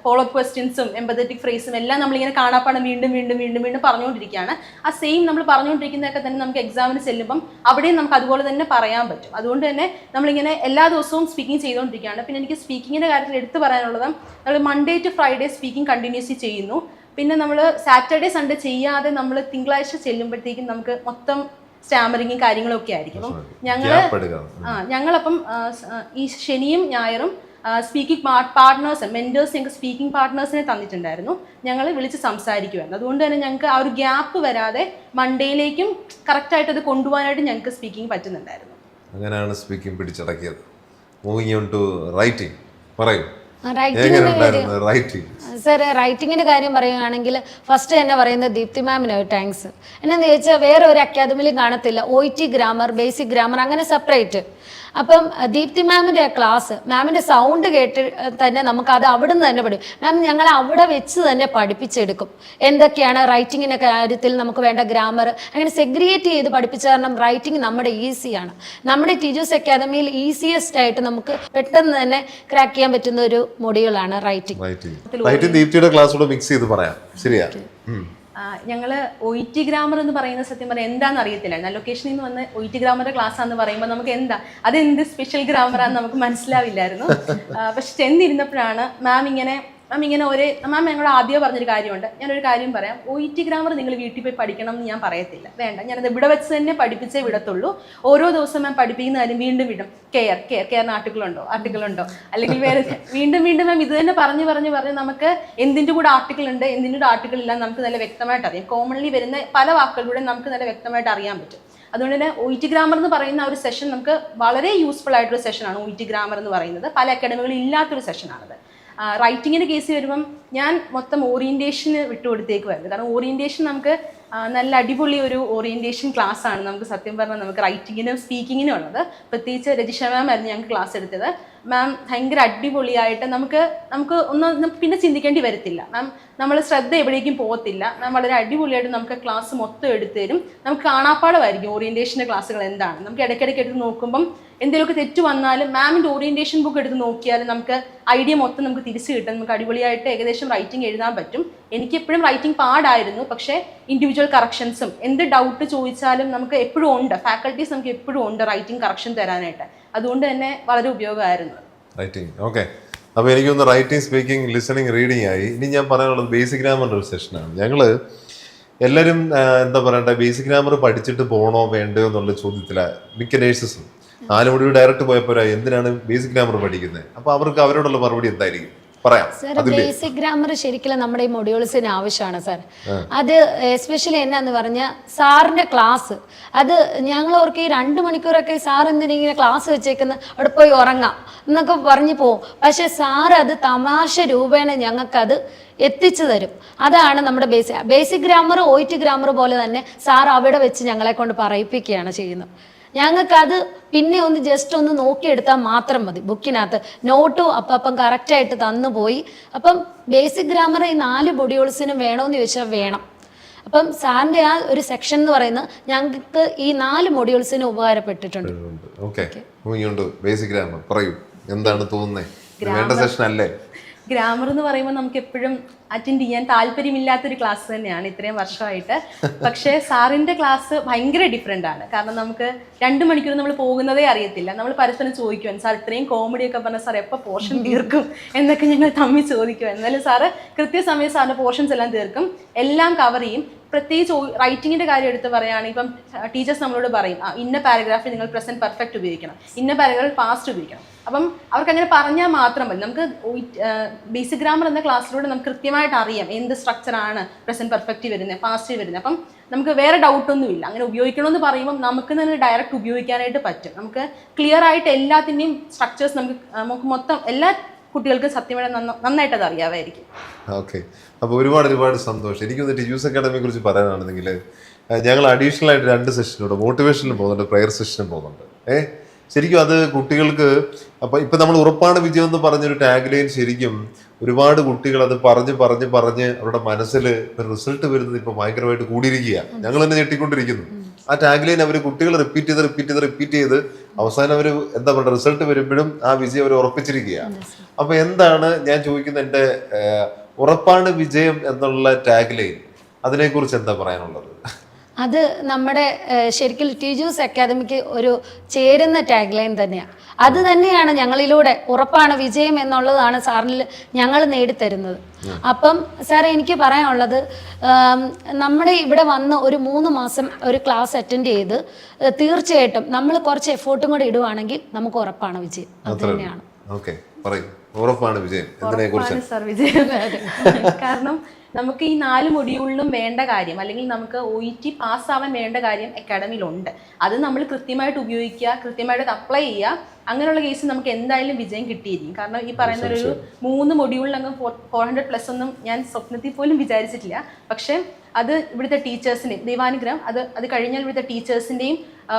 S3: ഫോളോ അപ്പ് ക്വസ്റ്റ്യൻസും എമ്പതറ്റിക് ഫ്രേസും എല്ലാം നമ്മളിങ്ങനെ കാണാപ്പാടം വീണ്ടും വീണ്ടും വീണ്ടും വീണ്ടും പറഞ്ഞുകൊണ്ടിരിക്കുകയാണ്. ആ സെയിം നമ്മൾ പറഞ്ഞുകൊണ്ടിരിക്കുന്നതൊക്കെ തന്നെ നമുക്ക് എക്സാമിന് ചെല്ലുമ്പം അവിടെയും നമുക്ക് അതുപോലെ തന്നെ പറയാൻ പറ്റും. അതുകൊണ്ട് തന്നെ നമ്മളിങ്ങനെ എല്ലാ ദിവസവും സ്പീക്കിംഗ് ചെയ്തുകൊണ്ടിരിക്കുകയാണ്. പിന്നെ എനിക്ക് സ്പീക്കിങ്ങിന്റെ കാര്യത്തിൽ എടുത്തു പറയാനുള്ളത് നമ്മൾ Monday to Friday speaking continuously ചെയ്യുന്നു. പിന്നെ നമ്മൾ സാറ്റർഡേ സൺഡേ ചെയ്യാതെ നമ്മൾ തിങ്കളാഴ്ച ചെല്ലുമ്പോഴത്തേക്കും നമുക്ക് മൊത്തം സ്റ്റാമറിങ്ങും കാര്യങ്ങളൊക്കെ ആയിരിക്കും. അപ്പം ഞങ്ങൾ ആ ഞങ്ങളപ്പം ഈ ശനിയും ഞായറും സ്പീക്കിംഗ് പാർട്ട്നേഴ്സ് മെന്റേഴ്സ് ഞങ്ങൾക്ക് സ്പീക്കിംഗ് പാർട്ട്നേഴ്സിനെ തന്നിട്ടുണ്ടായിരുന്നു. ഞങ്ങൾ വിളിച്ച് സംസാരിക്കുമായിരുന്നു അതുകൊണ്ട് തന്നെ ഞങ്ങൾക്ക് ആ ഒരു ഗ്യാപ്പ് വരാതെ മൺഡേയിലേക്കും കറക്റ്റായിട്ട് അത് കൊണ്ടുപോകാനായിട്ട് ഞങ്ങൾക്ക് സ്പീക്കിംഗ് പറ്റുന്നുണ്ടായിരുന്നു.
S1: അങ്ങനെയാണ് സ്പീക്കിംഗ് പിടിച്ചടക്കിയത്. മൂവിങ് ഓൺ ടു റൈറ്റിംഗ് പറയൂ.
S2: റൈറ്റിംഗിന്റെ
S1: റൈറ്റിംഗ്
S2: സർ റൈറ്റിങ്ങിന്റെ കാര്യം. പറയുകയാണെങ്കിൽ ഫസ്റ്റ് തന്നെ പറയുന്നത് ദീപ്തി മാമിന് താങ്ക്സ് എന്നാന്ന് ചോദിച്ചാൽ വേറെ ഒരു അക്കാദമിയിലും കാണത്തില്ല. O T grammar basic grammar അങ്ങനെ സെപ്പറേറ്റ് അപ്പം ദീപ്തി മാമിന്റെ ക്ലാസ് മാമിന്റെ സൗണ്ട് കേട്ട് തന്നെ നമുക്ക് അത് അവിടെ നിന്ന് തന്നെ പഠിക്കും മാം ഞങ്ങൾ അവിടെ വെച്ച് തന്നെ പഠിപ്പിച്ചെടുക്കും. എന്തൊക്കെയാണ് റൈറ്റിങ്ങിന്റെ കാര്യത്തിൽ നമുക്ക് വേണ്ട ഗ്രാമർ അങ്ങനെ സെഗ്രിയേറ്റ് ചെയ്ത് പഠിപ്പിച്ച കാരണം റൈറ്റിംഗ് നമ്മുടെ ഈസിയാണ് നമ്മുടെ ടീച്ചേഴ്സ് അക്കാദമിയിൽ ഈസിയസ്റ്റ് ആയിട്ട് നമുക്ക് പെട്ടെന്ന് തന്നെ ക്രാക്ക് ചെയ്യാൻ പറ്റുന്ന ഒരു മൊഡ്യൂളാണ് റൈറ്റിംഗ്
S1: റൈറ്റിംഗ് റൈറ്റിംഗ് ദീപ്തിയുടെ ക്ലാസ്സോട് മിക്സ് ചെയ്ത് പറയാം. ശരിയാ.
S3: ഞങ്ങൾ ഒ ടി ഗ്രാമർ എന്ന് പറയുന്ന സത്യം പറയാം എന്താണെന്ന് അറിയത്തില്ല. ഞാൻ ലൊക്കേഷനിൽ നിന്ന് വന്ന് ഒ ടി ഗ്രാമറിന്റെ ക്ലാസ് ആണെന്ന് പറയുമ്പോൾ നമുക്ക് എന്താ? അത് എന്ത് സ്പെഷ്യൽ ഗ്രാമറാന്ന് നമുക്ക് മനസ്സിലാവില്ലായിരുന്നു. പക്ഷെ ചെന്നിരുന്നപ്പോഴാണ് മാം ഇങ്ങനെ മാം ഇങ്ങനെ ഒരു മാം ഞങ്ങൾ ആദ്യം പറഞ്ഞൊരു കാര്യമുണ്ട്. ഞാനൊരു കാര്യം പറയാം. ഒ ഇ ടി ഗ്രാമർ നിങ്ങൾ വീട്ടിൽ പോയി പഠിക്കണം എന്ന് ഞാൻ പറയത്തില്ല. വേണ്ട ഞാനത് ഇവിടെ വെച്ച് തന്നെ പഠിപ്പിച്ചേ വിടത്തുള്ളൂ. ഓരോ ദിവസം മാം പഠിപ്പിക്കുന്ന കാര്യം വീണ്ടും വിടും കെയർ കെയർ കെയറിന് ആർട്ടിക്കിൾ ഉണ്ടോ അല്ലെങ്കിൽ വേറെ വീണ്ടും വീണ്ടും മാം ഇത് തന്നെ പറഞ്ഞ് പറഞ്ഞ് പറഞ്ഞ് നമുക്ക് എന്തിന്റെ കൂടെ ആർട്ടിക്കിൾ ഉണ്ട് എന്തിന്റെ കൂടെ ആർട്ടിക്കിൾ ഇല്ല നമുക്ക് നല്ല വ്യക്തമായിട്ട് അറിയാം. കോമൺലി വരുന്ന പല വാക്കുകളിലൂടെ നമുക്ക് നല്ല വ്യക്തമായിട്ട് അറിയാൻ പറ്റും. അതുകൊണ്ട് തന്നെ ഒ ടി ഗ്രാമർ എന്ന് പറയുന്ന ആ ഒരു സെഷൻ നമുക്ക് വളരെ യൂസ്ഫുൾ ആയിട്ടുള്ള സെഷനാണ് ഒ ടി ഗ്രാമർ എന്ന് പറയുന്നത്. പല അക്കാഡമികളിൽ ഇല്ലാത്തൊരു സെഷനാണത് റൈറ്റിങ്ങിന്റെ കേസ് വരുമ്പം ഞാൻ മൊത്തം ഓറിയന്റേഷന് വിട്ടുകൊടുത്തേക്കുമായിരുന്നു കാരണം ഓറിയന്റേഷൻ നമുക്ക് നല്ല അടിപൊളി ഒരു ഓറിയന്റേഷൻ ക്ലാസ് ആണ്. നമുക്ക് സത്യം പറഞ്ഞാൽ നമുക്ക് റൈറ്റിങ്ങിനും സ്പീക്കിങ്ങിനും ഉള്ളത്. പ്രത്യേകിച്ച് രജിഷ മാം ആയിരുന്നു ഞങ്ങൾക്ക് ക്ലാസ് എടുത്തത്. മാം ഭയങ്കര അടിപൊളിയായിട്ട് നമുക്ക് നമുക്ക് ഒന്ന് പിന്നെ ചിന്തിക്കേണ്ടി വരത്തില്ല. മാം നമ്മൾ ശ്രദ്ധ എവിടേക്കും പോകത്തില്ല. മാം വളരെ അടിപൊളിയായിട്ട് നമുക്ക് ക്ലാസ് മൊത്തം എടുത്തു തരും. നമുക്ക് കാണാപ്പാടമായിരിക്കും ഓറിയന്റേഷന്റെ ക്ലാസ്സുകൾ എന്താണ്. നമുക്ക് ഇടയ്ക്കിടയ്ക്ക് എടുത്ത് നോക്കുമ്പം എന്തെങ്കിലുമൊക്കെ തെറ്റ് വന്നാലും മാമിന്റെ ഓറിയന്റേഷൻ ബുക്ക് എടുത്ത് നോക്കിയാൽ നമുക്ക് ഐഡിയ മൊത്തം നമുക്ക് തിരിച്ചു കിട്ടും. നമുക്ക് അടിപൊളിയായിട്ട് ഏകദേശം റൈറ്റിംഗ് എഴുതാൻ പറ്റും. എനിക്ക് എപ്പോഴും റൈറ്റിംഗ് പാടായിരുന്നു. പക്ഷേ ഇൻഡിവിജ്വൽ കറക്ഷൻസും എന്ത് ഡൗട്ട് ചോദിച്ചാലും നമുക്ക് എപ്പോഴും ഉണ്ട്. ഫാക്കൽറ്റീസ് നമുക്ക് എപ്പോഴും ഉണ്ട് റൈറ്റിംഗ് കറക്ഷൻ തരാനായിട്ട്. അതുകൊണ്ട് തന്നെ വളരെ ഉപയോഗമായിരുന്നു.
S1: റൈറ്റിംഗ് ഓക്കെ അപ്പോൾ എനിക്കൊന്ന് റൈറ്റിംഗ് സ്പീക്കിംഗ് ലിസണിങ് റീഡിംഗ് ആയി. ഇനി ഞാൻ പറയാനുള്ളത് ബേസിക് ഗ്രാമറിന്റെ ഒരു സെഷനാണ് ഞങ്ങൾ എല്ലാവരും എന്താ പറയണ്ടേ? ബേസിക് ഗ്രാമർ പഠിച്ചിട്ട് പോകണോ വേണ്ടോ എന്നുള്ള ചോദ്യത്തിലാണ് മിക്ക നേഴ്സസും നാല് ഡയറക്റ്റ് പോയപ്പോരാ എന്തിനാണ് ബേസിക് ഗ്രാമർ പഠിക്കുന്നത് അപ്പോൾ അവർക്ക് അവരോടുള്ള മറുപടി എന്തായിരിക്കും? പറയാം.
S2: ബേസിക് ഗ്രാമർ ശരിക്കും നമ്മുടെ ഈ മൊഡ്യൂൾസിന് ആവശ്യമാണ് സർ അത് എസ്പെഷ്യലി എന്നാന്ന് പറഞ്ഞാൽ സാറിന്റെ ക്ലാസ് അത് ഞങ്ങൾ ഓർക്ക് ഈ രണ്ട് മണിക്കൂറൊക്കെ സാർ എന്തിനെ ക്ലാസ് വെച്ചേക്കുന്ന? അവിടെ പോയി ഉറങ്ങാം എന്നൊക്കെ പറഞ്ഞു പോവും. പക്ഷെ സാർ അത് തമാശ രൂപേണ ഞങ്ങൾക്കത് എത്തിച്ചു തരും. അതാണ് നമ്മുടെ basic basic grammar OET grammar പോലെ തന്നെ സാർ അവിടെ വെച്ച് ഞങ്ങളെ കൊണ്ട് പറയിപ്പിക്കുകയാണ് ചെയ്യുന്നത്. ഞങ്ങൾക്കത് പിന്നെ ഒന്ന് ജസ്റ്റ് ഒന്ന് നോക്കിയെടുത്താൽ മാത്രം മതി. ബുക്കിനകത്ത് നോട്ടും അപ്പം അപ്പം കറക്റ്റായിട്ട് തന്നു പോയി. അപ്പം ബേസിക് ഗ്രാമർ ഈ നാല് ബൊഡ്യൂൾസിനും വേണമെന്ന് ചോദിച്ചാൽ വേണം. അപ്പം സാറിന്റെ ആ ഒരു സെക്ഷൻ എന്ന് പറയുന്നത് ഞങ്ങൾക്ക് ഈ നാല് മൊഡ്യൂൾസിന് ഉപകാരപ്പെട്ടിട്ടുണ്ട്.
S1: ബേസിക് ഗ്രാമർ പറയൂ. എന്താണ് തോന്നുന്നത് വേണ്ട സെഷൻ അല്ലേ?
S3: ഗ്രാമർ എന്ന് പറയുമ്പോൾ നമുക്ക് എപ്പോഴും അറ്റൻഡ് ചെയ്യാൻ താല്പര്യമില്ലാത്തൊരു ക്ലാസ് തന്നെയാണ് ഇത്രയും വർഷമായിട്ട്. പക്ഷേ സാറിന്റെ ക്ലാസ് ഭയങ്കര ഡിഫറെന്റ് ആണ്. കാരണം നമുക്ക് രണ്ട് മണിക്കൂർ നമ്മൾ പോകുന്നതേ അറിയത്തില്ല. നമ്മൾ പരസ്പരം ചോദിക്കുവാൻ സാർ ഇത്രയും കോമഡി ഒക്കെ പറഞ്ഞാൽ സാർ എപ്പോൾ പോർഷൻ തീർക്കും? എന്നൊക്കെ ഞങ്ങൾ തമ്മിൽ ചോദിക്കുക എന്നാലും സാറ് കൃത്യസമയം സാറിന്റെ പോർഷൻസ് എല്ലാം തീർക്കും. എല്ലാം കവർ ചെയ്യും. പ്രത്യേകിച്ച് റൈറ്റിങ്ങിന്റെ കാര്യം എടുത്ത് പറയുകയാണെങ്കിൽ ഇപ്പം ടീച്ചേഴ്സ് നമ്മളോട് പറയും "ആ, ഇന്ന പാരഗ്രാഫിൽ നിങ്ങൾ പ്രസന്റ് പെർഫെക്റ്റ് ഉപയോഗിക്കണം. ഇന്ന പാരഗ്രാഫിൽ പാസ്റ്റ് ഉപയോഗിക്കണം. അപ്പം അവർക്ക് അങ്ങനെ പറഞ്ഞാൽ മാത്രം മതി. നമുക്ക് ബേസിക് ഗ്രാമർ എന്ന ക്ലാസ്സിലൂടെ നമുക്ക് കൃത്യമായിട്ട് അറിയാം എന്ത് സ്ട്രക്ചറാണ് പ്രസന്റ് പെർഫെക്റ്റ് വരുന്നത് പാസ്റ്റ് വരുന്നത്. അപ്പം നമുക്ക് വേറെ ഡൗട്ടൊന്നുമില്ല അങ്ങനെ ഉപയോഗിക്കണമെന്ന് പറയുമ്പോൾ നമുക്ക് തന്നെ ഡയറക്റ്റ് ഉപയോഗിക്കാനായിട്ട് പറ്റും. നമുക്ക് ക്ലിയർ ആയിട്ട് എല്ലാത്തിന്റെയും സ്ട്രക്ചേഴ്സ് നമുക്ക് നമുക്ക് മൊത്തം എല്ലാ കുട്ടികൾക്ക് സത്യമായി നന്നായിട്ട് അത് അറിയാമായിരിക്കും.
S1: ഓക്കെ അപ്പോൾ ഒരുപാട് ഒരുപാട് സന്തോഷം. എനിക്ക് വന്നിട്ട് ടിജൂസ് അക്കാഡമിയെ കുറിച്ച് പറയാനാണെന്നുണ്ടെങ്കിൽ ഞങ്ങൾ അഡീഷണൽ ആയിട്ട് രണ്ട് സെഷനുണ്ട് മോട്ടിവേഷനിലും പോകുന്നുണ്ട് പ്രെയർ സെഷനും പോകുന്നുണ്ട്. ഏ? ശരിക്കും അത് കുട്ടികൾക്ക് അപ്പം ഇപ്പം നമ്മൾ ഉറപ്പാണ് വിജയം എന്ന് പറഞ്ഞൊരു ടാഗ് ലൈൻ ശരിക്കും ഒരുപാട് കുട്ടികൾ അത് പറഞ്ഞ് പറഞ്ഞ് പറഞ്ഞ് അവരുടെ മനസ്സിൽ റിസൾട്ട് വരുന്നത് ഇപ്പം ഭയങ്കരമായിട്ട് കൂടിയിരിക്കുകയാണ് ഞങ്ങൾ തന്നെ ഞെട്ടിക്കൊണ്ടിരിക്കുന്നു. ആ ടാഗ് ലൈൻ അവർ കുട്ടികൾ റിപ്പീറ്റ് ചെയ്ത് റിപ്പീറ്റ് ചെയ്ത് റിപ്പീറ്റ് ചെയ്ത് അവസാനം അവർ എന്താ പറയുക റിസൾട്ട് വരുമ്പോഴും ആ വിജയം അവർ ഉറപ്പിച്ചിരിക്കുകയാണ് അപ്പൊ എന്താണ് ഞാൻ ചോദിക്കുന്ന എന്റെ ഉറപ്പാണ് വിജയം എന്നുള്ള ടാഗ് ലൈൻ അതിനെക്കുറിച്ച് എന്താ പറയാനുള്ളത്?
S2: അത് നമ്മുടെ ശരിക്കും ടീച്ചേഴ്സ് അക്കാദമിക്ക് ഒരു ചേരുന്ന ടാഗ് ലൈൻ തന്നെയാണ് അത് തന്നെയാണ് ഞങ്ങളിലൂടെ ഉറപ്പാണ് വിജയം എന്നുള്ളതാണ് സാറിൽ ഞങ്ങൾ നേടിത്തരുന്നത്. അപ്പം സാർ എനിക്ക് പറയാനുള്ളത് നമ്മുടെ ഇവിടെ വന്ന് ഒരു മൂന്ന് മാസം ഒരു ക്ലാസ് അറ്റൻഡ് ചെയ്ത് തീർച്ചയായിട്ടും നമ്മൾ കുറച്ച് എഫോർട്ടും കൂടി ഇടുവാണെങ്കിൽ നമുക്ക് ഉറപ്പാണ് വിജയം. അത് തന്നെയാണ്.
S1: ഓക്കെ പറയും. ഉറപ്പാണ് വിജയം. എന്തിനെ കുറിച്ച്
S3: സർ വിജയം. കാരണം നമുക്ക് ഈ നാല് മൊഡ്യൂളിലും വേണ്ട കാര്യം അല്ലെങ്കിൽ നമുക്ക് ഒ ഇ ടി പാസ്സാവാൻ വേണ്ട കാര്യം അക്കാഡമിയിലുണ്ട്. അത് നമ്മൾ കൃത്യമായിട്ട് ഉപയോഗിക്കുക കൃത്യമായിട്ട് അപ്ലൈ ചെയ്യുക. അങ്ങനെയുള്ള കേസ് നമുക്ക് എന്തായാലും വിജയം കിട്ടിയിരിക്കും. കാരണം ഈ പറയുന്ന ഒരു മൂന്ന് മൊഡ്യൂളിലങ്ങ് ഫോർ ഫോർ ഹൺഡ്രഡ് പ്ലസ് ഒന്നും ഞാൻ സ്വപ്നത്തിൽ പോലും വിചാരിച്ചിട്ടില്ല. പക്ഷേ അത് ഇവിടുത്തെ ടീച്ചേഴ്സിന്റെയും ദൈവാനുഗ്രഹം അത് അത് കഴിഞ്ഞാൽ ഇവിടുത്തെ ടീച്ചേഴ്സിന്റെയും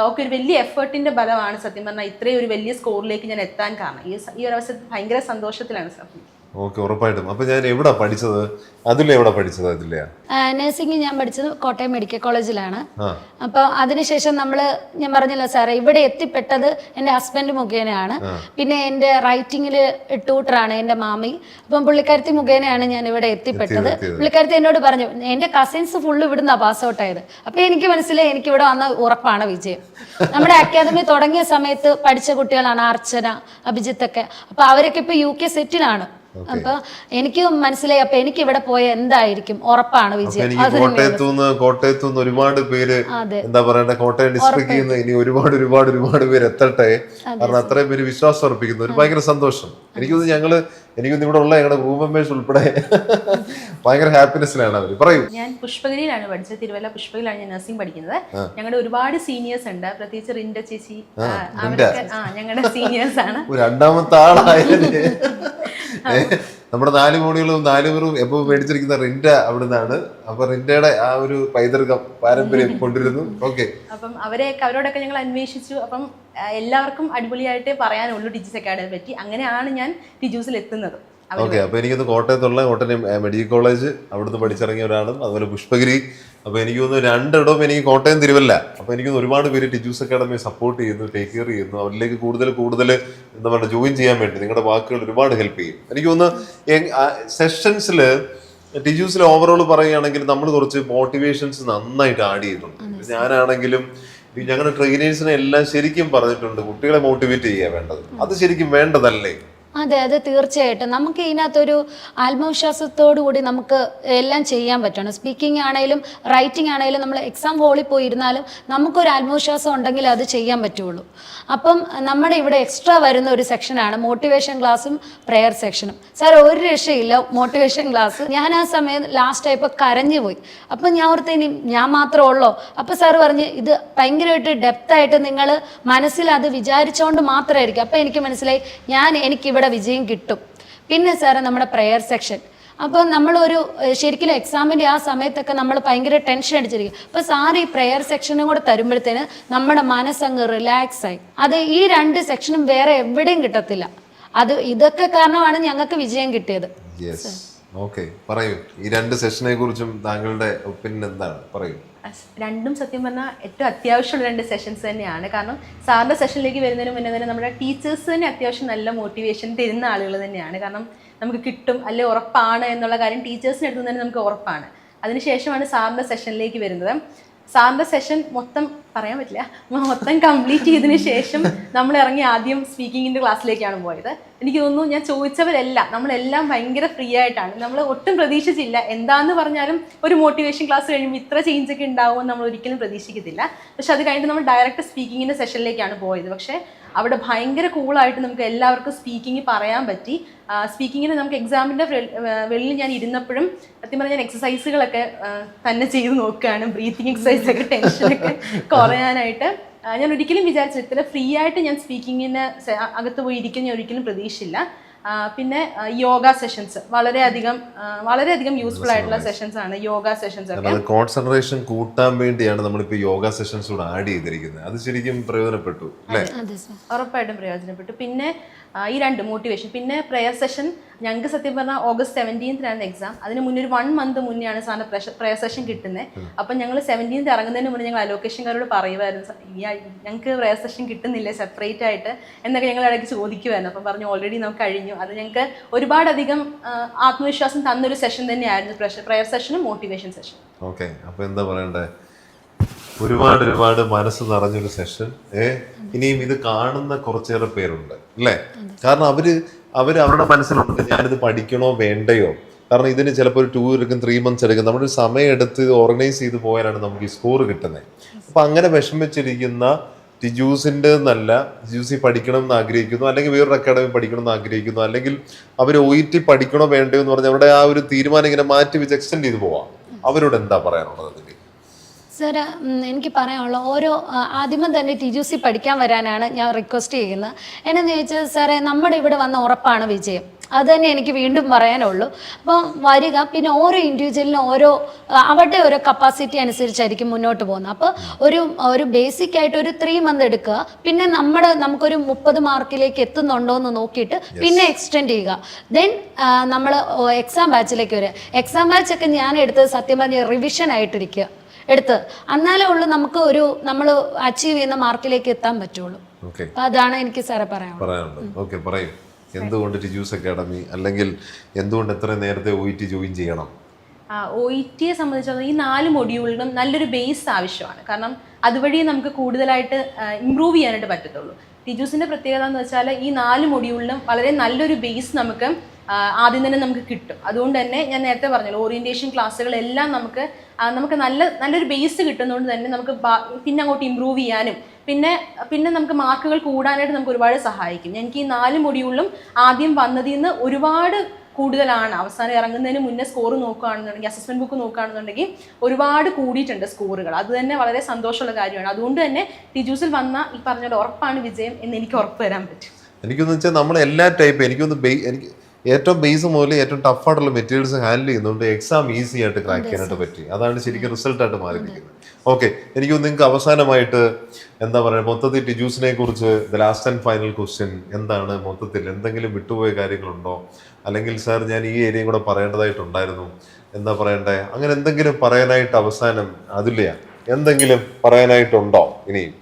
S3: ഒക്കെ ഒരു വലിയ എഫേർട്ടിന്റെ ബലമാണ് സത്യം പറഞ്ഞാൽ ഇത്രയും ഒരു വലിയ സ്കോറിലേക്ക് ഞാൻ എത്താൻ കാരണം. ഈ ഈ ഒരു അവസരത്തിൽ ഭയങ്കര സന്തോഷത്തിലാണ് സത്യം.
S1: ഓക്കെ ഉറപ്പായിട്ടും. അപ്പൊ ഞാൻ എവിടെ പഠിച്ചത്? അതിലെ എവിടെ പഠിച്ചത് അതിലെ
S2: നഴ്സിംഗ് ഞാൻ പഠിച്ചത് കോട്ടയം മെഡിക്കൽ കോളേജിലാണ്.
S1: അപ്പൊ
S2: അപ്പോൾ അതിനുശേഷം നമ്മൾ ഞാൻ പറഞ്ഞല്ലോ സാറേ ഇവിടെ എത്തിപ്പെട്ടത് എന്റെ ഹസ്ബൻഡ് മുഖേനയാണ്. പിന്നെ എന്റെ റൈറ്റിംഗിൽ ട്യൂട്ടറാണ് എന്റെ മാമി. അപ്പം പുള്ളിക്കാരത്തി മുഖേനയാണ് ഞാൻ ഇവിടെ എത്തിപ്പെട്ടത്. പുള്ളിക്കാരത്തി എന്നോട് പറഞ്ഞു എന്റെ കസിൻസ് ഫുള്ള് ഇവിടുന്ന പാസ് ഔട്ട് ആയത്. അപ്പോൾ എനിക്ക് മനസ്സിലായി എനിക്ക് ഇവിടെ വന്ന ഉറപ്പാണ് വിജയം. നമ്മുടെ അക്കാദമി തുടങ്ങിയ സമയത്ത് പഠിച്ച കുട്ടികളാണ് അർച്ചന അഭിജിത്തൊക്കെ അപ്പൊ അപ്പോൾ അവരൊക്കെ ഇപ്പോൾ യു കെ സെറ്റിലാണ് അപ്പോൾ എനിക്ക് മനസ്സിലായി അപ്പൊ എനിക്ക് ഇവിടെ പോയ എന്തായിരിക്കും? ഉറപ്പാണ്
S1: അപ്പൊ
S2: വിജയം
S1: കോട്ടയത്തു നിന്ന് കോട്ടയത്തു നിന്ന് ഒരുപാട് പേര് എന്താ പറയണ്ടേ കോട്ടയം ഡിസ്ട്രിക്റ്റിൽ നിന്ന് ഇനി ഒരുപാട് ഒരുപാട് ഒരുപാട് പേര് എത്തട്ടെ. കാരണം അത്രയും പേര് വിശ്വാസം അർപ്പിക്കുന്നു ഒരു ഭയങ്കര സന്തോഷം. എനിക്കൊന്ന് ഞങ്ങൾ എനിക്കൊന്ന് ഇവിടെ ഉള്ള ഞങ്ങളുടെ റൂം മെമ്പേഴ്സ് ഉൾപ്പെടെ (laughs) ഭയങ്കര ഹാപ്പിനെസ്സിലാണ് അവർ പറയൂ.
S3: ഞാൻ പുഷ്പഗിരിയിലാണ് പഠിച്ചത്. തിരുവല്ല പുഷ്പഗിരിയിലാണ് ഞാൻ നഴ്സിംഗ് പഠിക്കുന്നത്. ഞങ്ങളുടെ ഒരുപാട് സീനിയേഴ്സ് ഉണ്ട്. പ്രത്യേകിച്ച് റിൻഡ ചേച്ചി ഞങ്ങളുടെ സീനിയേഴ്സ് ആണ്. (laughs)
S1: രണ്ടാമത്തെ ആളായാലേ (laughs) നമ്മുടെ നാല് മോണികളും നാല് പേരും എപ്പോ മേടിച്ചിരിക്കുന്ന റിൻഡ അവിടുന്നാണ്. അപ്പൊ റിൻഡയുടെ ആ ഒരു പൈതൃകം പാരമ്പര്യം (laughs) കൊണ്ടിരുന്നു. ഓക്കെ.
S3: അപ്പം അവരെയൊക്കെ അവരോടൊക്കെ ഞങ്ങൾ അന്വേഷിച്ചു. അപ്പം എല്ലാവർക്കും അടിപൊളിയായിട്ട് പറയാനുള്ളൂ ഡിജിസ് അക്കാഡമി പറ്റി. അങ്ങനെയാണ് ഞാൻ ടിജൂസിൽ എത്തുന്നത്.
S1: ഓക്കെ അപ്പൊ എനിക്കൊന്ന് കോട്ടയത്തുള്ള കോട്ടയം മെഡിക്കൽ കോളേജ് അവിടുന്ന് പഠിച്ചിറങ്ങിയ ഒരാളും അതുപോലെ പുഷ്പഗിരി അപ്പൊ എനിക്ക് തോന്നുന്നു രണ്ടിടവും എനിക്ക് കോട്ടയം തിരുവല്ല. അപ്പൊ എനിക്ക് ഒരുപാട് പേര് ടിജൂസ് അക്കാഡമി സപ്പോർട്ട് ചെയ്യുന്നു ടേക്ക് കെയർ ചെയ്യുന്നു. അവരിലേക്ക് കൂടുതൽ കൂടുതൽ എന്താ പറയുക ജോയിൻ ചെയ്യാൻ വേണ്ടി നിങ്ങളുടെ വാക്കുകൾ ഒരുപാട് ഹെൽപ്പ് ചെയ്യും. എനിക്ക് തോന്നുന്നു സെഷൻസിൽ ടിജൂസിൽ ഓവറോൾ പറയുകയാണെങ്കിൽ നമ്മൾ കുറച്ച് മോട്ടിവേഷൻസ് നന്നായിട്ട് ആഡ് ചെയ്തിട്ടുണ്ട് ഞാനാണെങ്കിലും ഞങ്ങളുടെ ട്രെയിനേഴ്സിനെ എല്ലാം ശരിക്കും പറഞ്ഞിട്ടുണ്ട് കുട്ടികളെ മോട്ടിവേറ്റ് ചെയ്യുക വേണ്ടത്. അത് ശരിക്കും വേണ്ടതല്ലേ?
S2: അതെ അതെ തീർച്ചയായിട്ടും. നമുക്ക് ഇതിനകത്തൊരു ആത്മവിശ്വാസത്തോടു കൂടി നമുക്ക് എല്ലാം ചെയ്യാൻ പറ്റണം. സ്പീക്കിംഗ് ആണെങ്കിലും റൈറ്റിംഗ് ആണെങ്കിലും നമ്മൾ എക്സാം ഹോളിൽ പോയിരുന്നാലും നമുക്കൊരു ആത്മവിശ്വാസം ഉണ്ടെങ്കിൽ അത് ചെയ്യാൻ പറ്റുള്ളൂ. അപ്പം നമ്മുടെ ഇവിടെ എക്സ്ട്രാ വരുന്ന ഒരു സെക്ഷനാണ് മോട്ടിവേഷൻ ക്ലാസ്സും പ്രെയർ സെക്ഷനും സാർ ഒരു രക്ഷയില്ല മോട്ടിവേഷൻ ക്ലാസ് ഞാൻ ആ സമയം ലാസ്റ്റ് ആയപ്പോൾ കരഞ്ഞു പോയി. അപ്പം ഞാൻ ഓർത്തേനി ഞാൻ മാത്രമേ ഉള്ളോ? അപ്പം സാർ പറഞ്ഞ് ഇത് ഭയങ്കരമായിട്ട് ഡെപ്തായിട്ട് നിങ്ങൾ മനസ്സിൽ അത് വിചാരിച്ചുകൊണ്ട് മാത്രമായിരിക്കും. അപ്പം എനിക്ക് മനസ്സിലായി ഞാൻ എനിക്കിവിടെ വിജയം കിട്ടും. പിന്നെ സാറ് നമ്മുടെ പ്രെയർ സെക്ഷൻ അപ്പോൾ നമ്മളൊരു ശരിക്കും എക്സാമിന്റെ ആ സമയത്തൊക്കെ നമ്മൾ ഭയങ്കര ടെൻഷൻ അടിച്ചിരിക്കും. അപ്പോൾ സാർ ഈ പ്രെയർ സെക്ഷനും കൂടെ തരുമ്പോഴത്തേന് നമ്മുടെ മനസ്സങ്ങ് റിലാക്സ് ആയി. അത് ഈ രണ്ട് സെക്ഷനും വേറെ എവിടെയും കിട്ടത്തില്ല. അത് ഇതൊക്കെ കാരണമാണ് ഞങ്ങൾക്ക് വിജയം കിട്ടിയത്.
S1: ഓക്കെ പറയൂ. ഈ രണ്ട് സെഷനെ കുറിച്ചും താങ്കളുടെ ഒപ്പീനിയൻ എന്താണ്? പറയൂ.
S3: രണ്ടും സത്യം പറഞ്ഞാൽ ഏറ്റവും അത്യാവശ്യമുള്ള രണ്ട് സെഷൻസ് തന്നെയാണ്. കാരണം സാറിന്റെ സെഷനിലേക്ക് വരുന്നതിന് മുന്നേ തന്നെ നമ്മുടെ ടീച്ചേഴ്സ് തന്നെ അത്യാവശ്യം നല്ല മോട്ടിവേഷൻ തരുന്ന ആളുകൾ തന്നെയാണ്. കാരണം നമുക്ക് കിട്ടും അല്ലെ ഉറപ്പാണ് എന്നുള്ള കാര്യം ടീച്ചേഴ്സിന് തന്നെ നമുക്ക് ഉറപ്പാണ്. അതിനുശേഷമാണ് സാറിന്റെ സെഷനിലേക്ക് വരുന്നത്. സാറിന്റെ സെഷൻ മൊത്തം പറയാൻ പറ്റില്ല. മൊത്തം കംപ്ലീറ്റ് ചെയ്തതിന് ശേഷം നമ്മൾ ഇറങ്ങി ആദ്യം സ്പീക്കിങ്ങിന്റെ ക്ലാസ്സിലേക്കാണ് പോയത്. എനിക്ക് തോന്നുന്നു ഞാൻ ചോദിച്ചവരെല്ലാം നമ്മളെല്ലാം ഭയങ്കര ഫ്രീ ആയിട്ടാണ്. നമ്മൾ ഒട്ടും പ്രതീക്ഷിച്ചില്ല. എന്താന്ന് പറഞ്ഞാലും ഒരു മോട്ടിവേഷൻ ക്ലാസ് കഴിയുമ്പോൾ ഇത്ര ചേഞ്ച് ഒക്കെ ഉണ്ടാവുമെന്ന് നമ്മൾ ഒരിക്കലും പ്രതീക്ഷിക്കത്തില്ല. പക്ഷെ അത് കഴിഞ്ഞിട്ട് നമ്മൾ ഡയറക്റ്റ് സ്പീക്കിങ്ങിന്റെ സെഷനിലേക്കാണ് പോയത്. പക്ഷേ അവിടെ ഭയങ്കര കൂളായിട്ട് നമുക്ക് എല്ലാവർക്കും സ്പീക്കിംഗ് പറയാൻ പറ്റി. സ്പീക്കിങ്ങിന് നമുക്ക് എക്സാമിന്റെ വെളിയിൽ ഞാൻ ഇരുന്നപ്പോഴും സത്യം പറഞ്ഞാൽ ഞാൻ എക്സസൈസുകളൊക്കെ തന്നെ ചെയ്ത് നോക്കുകയാണ്. ബ്രീത്തിങ് എക്സസൈസ് ഒക്കെ ടെൻഷനൊക്കെ കുറയാനായിട്ട്. ഞാൻ ഒരിക്കലും വിചാരിച്ചു ഇത്ര ഫ്രീ ആയിട്ട് ഞാൻ സ്പീക്കിങ്ങിന് അകത്ത് പോയി ഇരിക്കുന്ന ഞാൻ ഒരിക്കലും പ്രതീക്ഷിച്ചില്ല. ആ, പിന്നെ യോഗ സെഷൻസ് വളരെയധികം വളരെയധികം യൂസ്ഫുൾ ആയിട്ടുള്ള സെഷൻസ് ആണ് യോഗ സെഷൻസ് ഒക്കെ.
S1: കോൺസെൻട്രേഷൻ കൂട്ടാൻ വേണ്ടിയാണ് നമ്മളിപ്പോ യോഗ സെഷൻസ് കൂടെ ആഡ് ചെയ്തിരിക്കുന്നത്. അത് ശരിക്കും പ്രയോജനപ്പെട്ടു
S3: ഉറപ്പായിട്ടും പ്രയോജനപ്പെട്ടു. പിന്നെ ഈ രണ്ട് മോട്ടിവേഷൻ പിന്നെ പ്രെയർ സെഷൻ ഞങ്ങൾക്ക് സത്യം പറഞ്ഞാൽ ഓഗസ്റ്റ് സെവന്റീൻത്തിനാണ് എക്സാം അതിന് മുന്നേ ഒരു വൺ മന്ത് മുന്നെയാണ് സാറിന് പ്രെയർ സെഷൻ കിട്ടുന്നത് അപ്പം ഞങ്ങൾ സെവന്റീൻത്ത് ഇറങ്ങുന്നതിന് മുന്നേ ഞങ്ങൾ അലോക്കേഷൻകാരോട് പറയുമായിരുന്നു "സ- ഈ ഞങ്ങൾക്ക് പ്രെയർ സെഷൻ കിട്ടുന്നില്ലേ സെപ്പറേറ്റ് ആയിട്ട്? എന്നൊക്കെ ഞങ്ങൾ ഇടയ്ക്ക് ചോദിക്കുമായിരുന്നു അപ്പം പറഞ്ഞു ഓൾറെഡി നമുക്ക് കഴിഞ്ഞു. അത് ഞങ്ങൾക്ക് ഒരുപാടധികം ആത്മവിശ്വാസം തന്നൊരു സെഷൻ തന്നെയായിരുന്നു പ്രയർ സെഷനും മോട്ടിവേഷൻ സെഷൻ
S1: ഓക്കെ അപ്പോൾ എന്താ പറയണ്ടേ? ഒരുപാട് ഒരുപാട് മനസ്സ് നിറഞ്ഞൊരു സെഷൻ ഏ? ഇനിയും ഇത് കാണുന്ന കുറച്ചേറെ പേരുണ്ട്. അല്ലേ? കാരണം അവർ അവർ അവരുടെ മനസ്സിലുണ്ട്. ഞാനിത് പഠിക്കണോ വേണ്ടയോ? കാരണം ഇതിന് ചിലപ്പോൾ ഒരു ടൂ എടുക്കും ത്രീ മന്ത്സ് എടുക്കും. നമ്മുടെ സമയം എടുത്ത് ഓർഗനൈസ് ചെയ്ത് പോയാലാണ് നമുക്ക് ഈ സ്കോർ കിട്ടുന്നത് അപ്പൊ അങ്ങനെ വിഷമിച്ചിരിക്കുന്ന ടിജൂസിന്റെ എന്നല്ല ടിജൂസി പഠിക്കണം എന്ന് ആഗ്രഹിക്കുന്നു അല്ലെങ്കിൽ വേറൊരു അക്കാഡമി പഠിക്കണം എന്ന് ആഗ്രഹിക്കുന്നു അല്ലെങ്കിൽ അവർ ഒ ഇ ടി പഠിക്കണോ വേണ്ടോ എന്ന് പറഞ്ഞാൽ അവരുടെ ആ ഒരു തീരുമാനം ഇങ്ങനെ മാറ്റി വെച്ച് എക്സ്റ്റെൻഡ് ചെയ്ത് പോവാം. അവരോട് എന്താ പറയാനുള്ളത് അതിന്
S2: സാർ എനിക്ക് പറയാനുള്ള ഓരോ ആദ്യമേ തന്നെ ടി ജു സി പഠിക്കാൻ വരാനാണ് ഞാൻ റിക്വസ്റ്റ് ചെയ്യുന്നത്. എന്നു ചോദിച്ചാൽ സാറേ നമ്മുടെ ഇവിടെ വന്ന ഉറപ്പാണ് വിജയം. അത് തന്നെ എനിക്ക് വീണ്ടും പറയാനുള്ളൂ. അപ്പോൾ വരിക പിന്നെ ഓരോ ഇൻഡിവിജ്വലിനും ഓരോ അവരുടെ ഓരോ കപ്പാസിറ്റി അനുസരിച്ചായിരിക്കും മുന്നോട്ട് പോകുന്നത്. അപ്പോൾ ഒരു ഒരു ബേസിക് ആയിട്ട് ഒരു ത്രീ മന്ത് എടുക്കുക പിന്നെ നമ്മുടെ നമുക്കൊരു മുപ്പത് മാർക്കിലേക്ക് എത്തുന്നുണ്ടോ എന്ന് നോക്കിയിട്ട് പിന്നെ എക്സ്റ്റെൻഡ് ചെയ്യുക. ദെൻ നമ്മൾ എക്സാം ബാച്ചിലേക്ക് വരിക. എക്സാം ബാച്ചൊക്കെ ഞാൻ എടുത്തത് സത്യം പറഞ്ഞ റിവിഷൻ ആയിട്ടിരിക്കുക. എടുത്ത്. എന്നാലേ ഉള്ളൂ നമുക്ക് ഒരു നമ്മൾ അച്ചീവ് ചെയ്യുന്ന മാർക്കിലേക്ക് എത്താൻ പറ്റുള്ളൂ. അതാണ് എനിക്ക് സാറെ പറയാനുള്ളത്.
S1: പറയൂ. എന്തുകൊണ്ട് ടിജൂസ് അക്കാഡമി അല്ലെങ്കിൽ എന്തുകൊണ്ട് എത്ര നേരത്തെ ഒ ടി ജോയിൻ ചെയ്യണം?
S3: ഒ ഇ ടിയെ സംബന്ധിച്ചിടത്തോളം ഈ നാല് മൊഡ്യൂളിനും നല്ലൊരു ബേസ് ആവശ്യമാണ്. കാരണം അതുവഴി നമുക്ക് കൂടുതലായിട്ട് ഇമ്പ്രൂവ് ചെയ്യാനായിട്ട് പറ്റത്തുള്ളൂ. ടിജൂസിന്റെ പ്രത്യേകത എന്ന് വെച്ചാൽ ഈ നാല് മൊഡ്യൂളിനും വളരെ നല്ലൊരു ബേസ് നമുക്ക് ആദ്യം തന്നെ നമുക്ക് കിട്ടും. അതുകൊണ്ട് തന്നെ ഞാൻ നേരത്തെ പറഞ്ഞല്ലോ ഓറിയന്റേഷൻ ക്ലാസ്സുകളെല്ലാം നമുക്ക് നമുക്ക് നല്ല നല്ലൊരു ബേസ് കിട്ടുന്നതുകൊണ്ട് തന്നെ നമുക്ക് പിന്നെ അങ്ങോട്ട് ഇമ്പ്രൂവ് ചെയ്യാനും പിന്നെ പിന്നെ നമുക്ക് മാർക്കുകൾ കൂടാനായിട്ട് നമുക്ക് ഒരുപാട് സഹായിക്കും. എനിക്ക് ഈ നാല് മൊഡ്യൂളിലും ആദ്യം വന്നതിൽ നിന്ന് ഒരുപാട് കൂടുതലാണ്. അവസാനം ഇറങ്ങുന്നതിന് മുന്നേ സ്കോർ നോക്കുകയാണെന്നുണ്ടെങ്കിൽ അസസ്മെന്റ് ബുക്ക് നോക്കുകയാണെന്നുണ്ടെങ്കിൽ ഒരുപാട് കൂടിയിട്ടുണ്ട് സ്കോറുകൾ അത് തന്നെ വളരെ സന്തോഷമുള്ള കാര്യമാണ്. അതുകൊണ്ട് തന്നെ ടിജൂസിൽ വന്ന ഈ പറഞ്ഞ ഉറപ്പാണ് വിജയം എന്ന് എനിക്ക് ഉറപ്പ് തരാൻ പറ്റും.
S1: എനിക്കൊന്ന് വെച്ചാൽ നമ്മൾ എല്ലാ ടൈപ്പ് എനിക്കൊന്ന് എനിക്ക് ഏറ്റവും ബേസ് മുതൽ ഏറ്റവും ടഫ് ആയിട്ടുള്ള മെറ്റീരിയൽസ് ഹാൻഡിൽ ചെയ്യുന്നതുകൊണ്ട് എക്സാം ഈസി ആയിട്ട് ക്രാക്ക് ചെയ്യാനായിട്ട് പറ്റി. അതാണ് ശരിക്കും റിസൾട്ട് ആയിട്ട് മാറിയിരിക്കുന്നത്. ഓക്കെ എനിക്ക് നിങ്ങൾക്ക് അവസാനമായിട്ട് എന്താ പറയുക മൊത്തത്തിൽ ടിജൂസിനെ കുറിച്ച് the last and final question എന്താണ്? മൊത്തത്തിൽ എന്തെങ്കിലും വിട്ടുപോയ കാര്യങ്ങളുണ്ടോ? അല്ലെങ്കിൽ സാർ ഞാൻ ഈ ഏരിയയും കൂടെ പറയേണ്ടതായിട്ടുണ്ടായിരുന്നു. എന്താ പറയണ്ടേ? അങ്ങനെ എന്തെങ്കിലും പറയാനായിട്ട് അവസാനം അതില്ല. എന്തെങ്കിലും പറയാനായിട്ടുണ്ടോ? ഇനിയും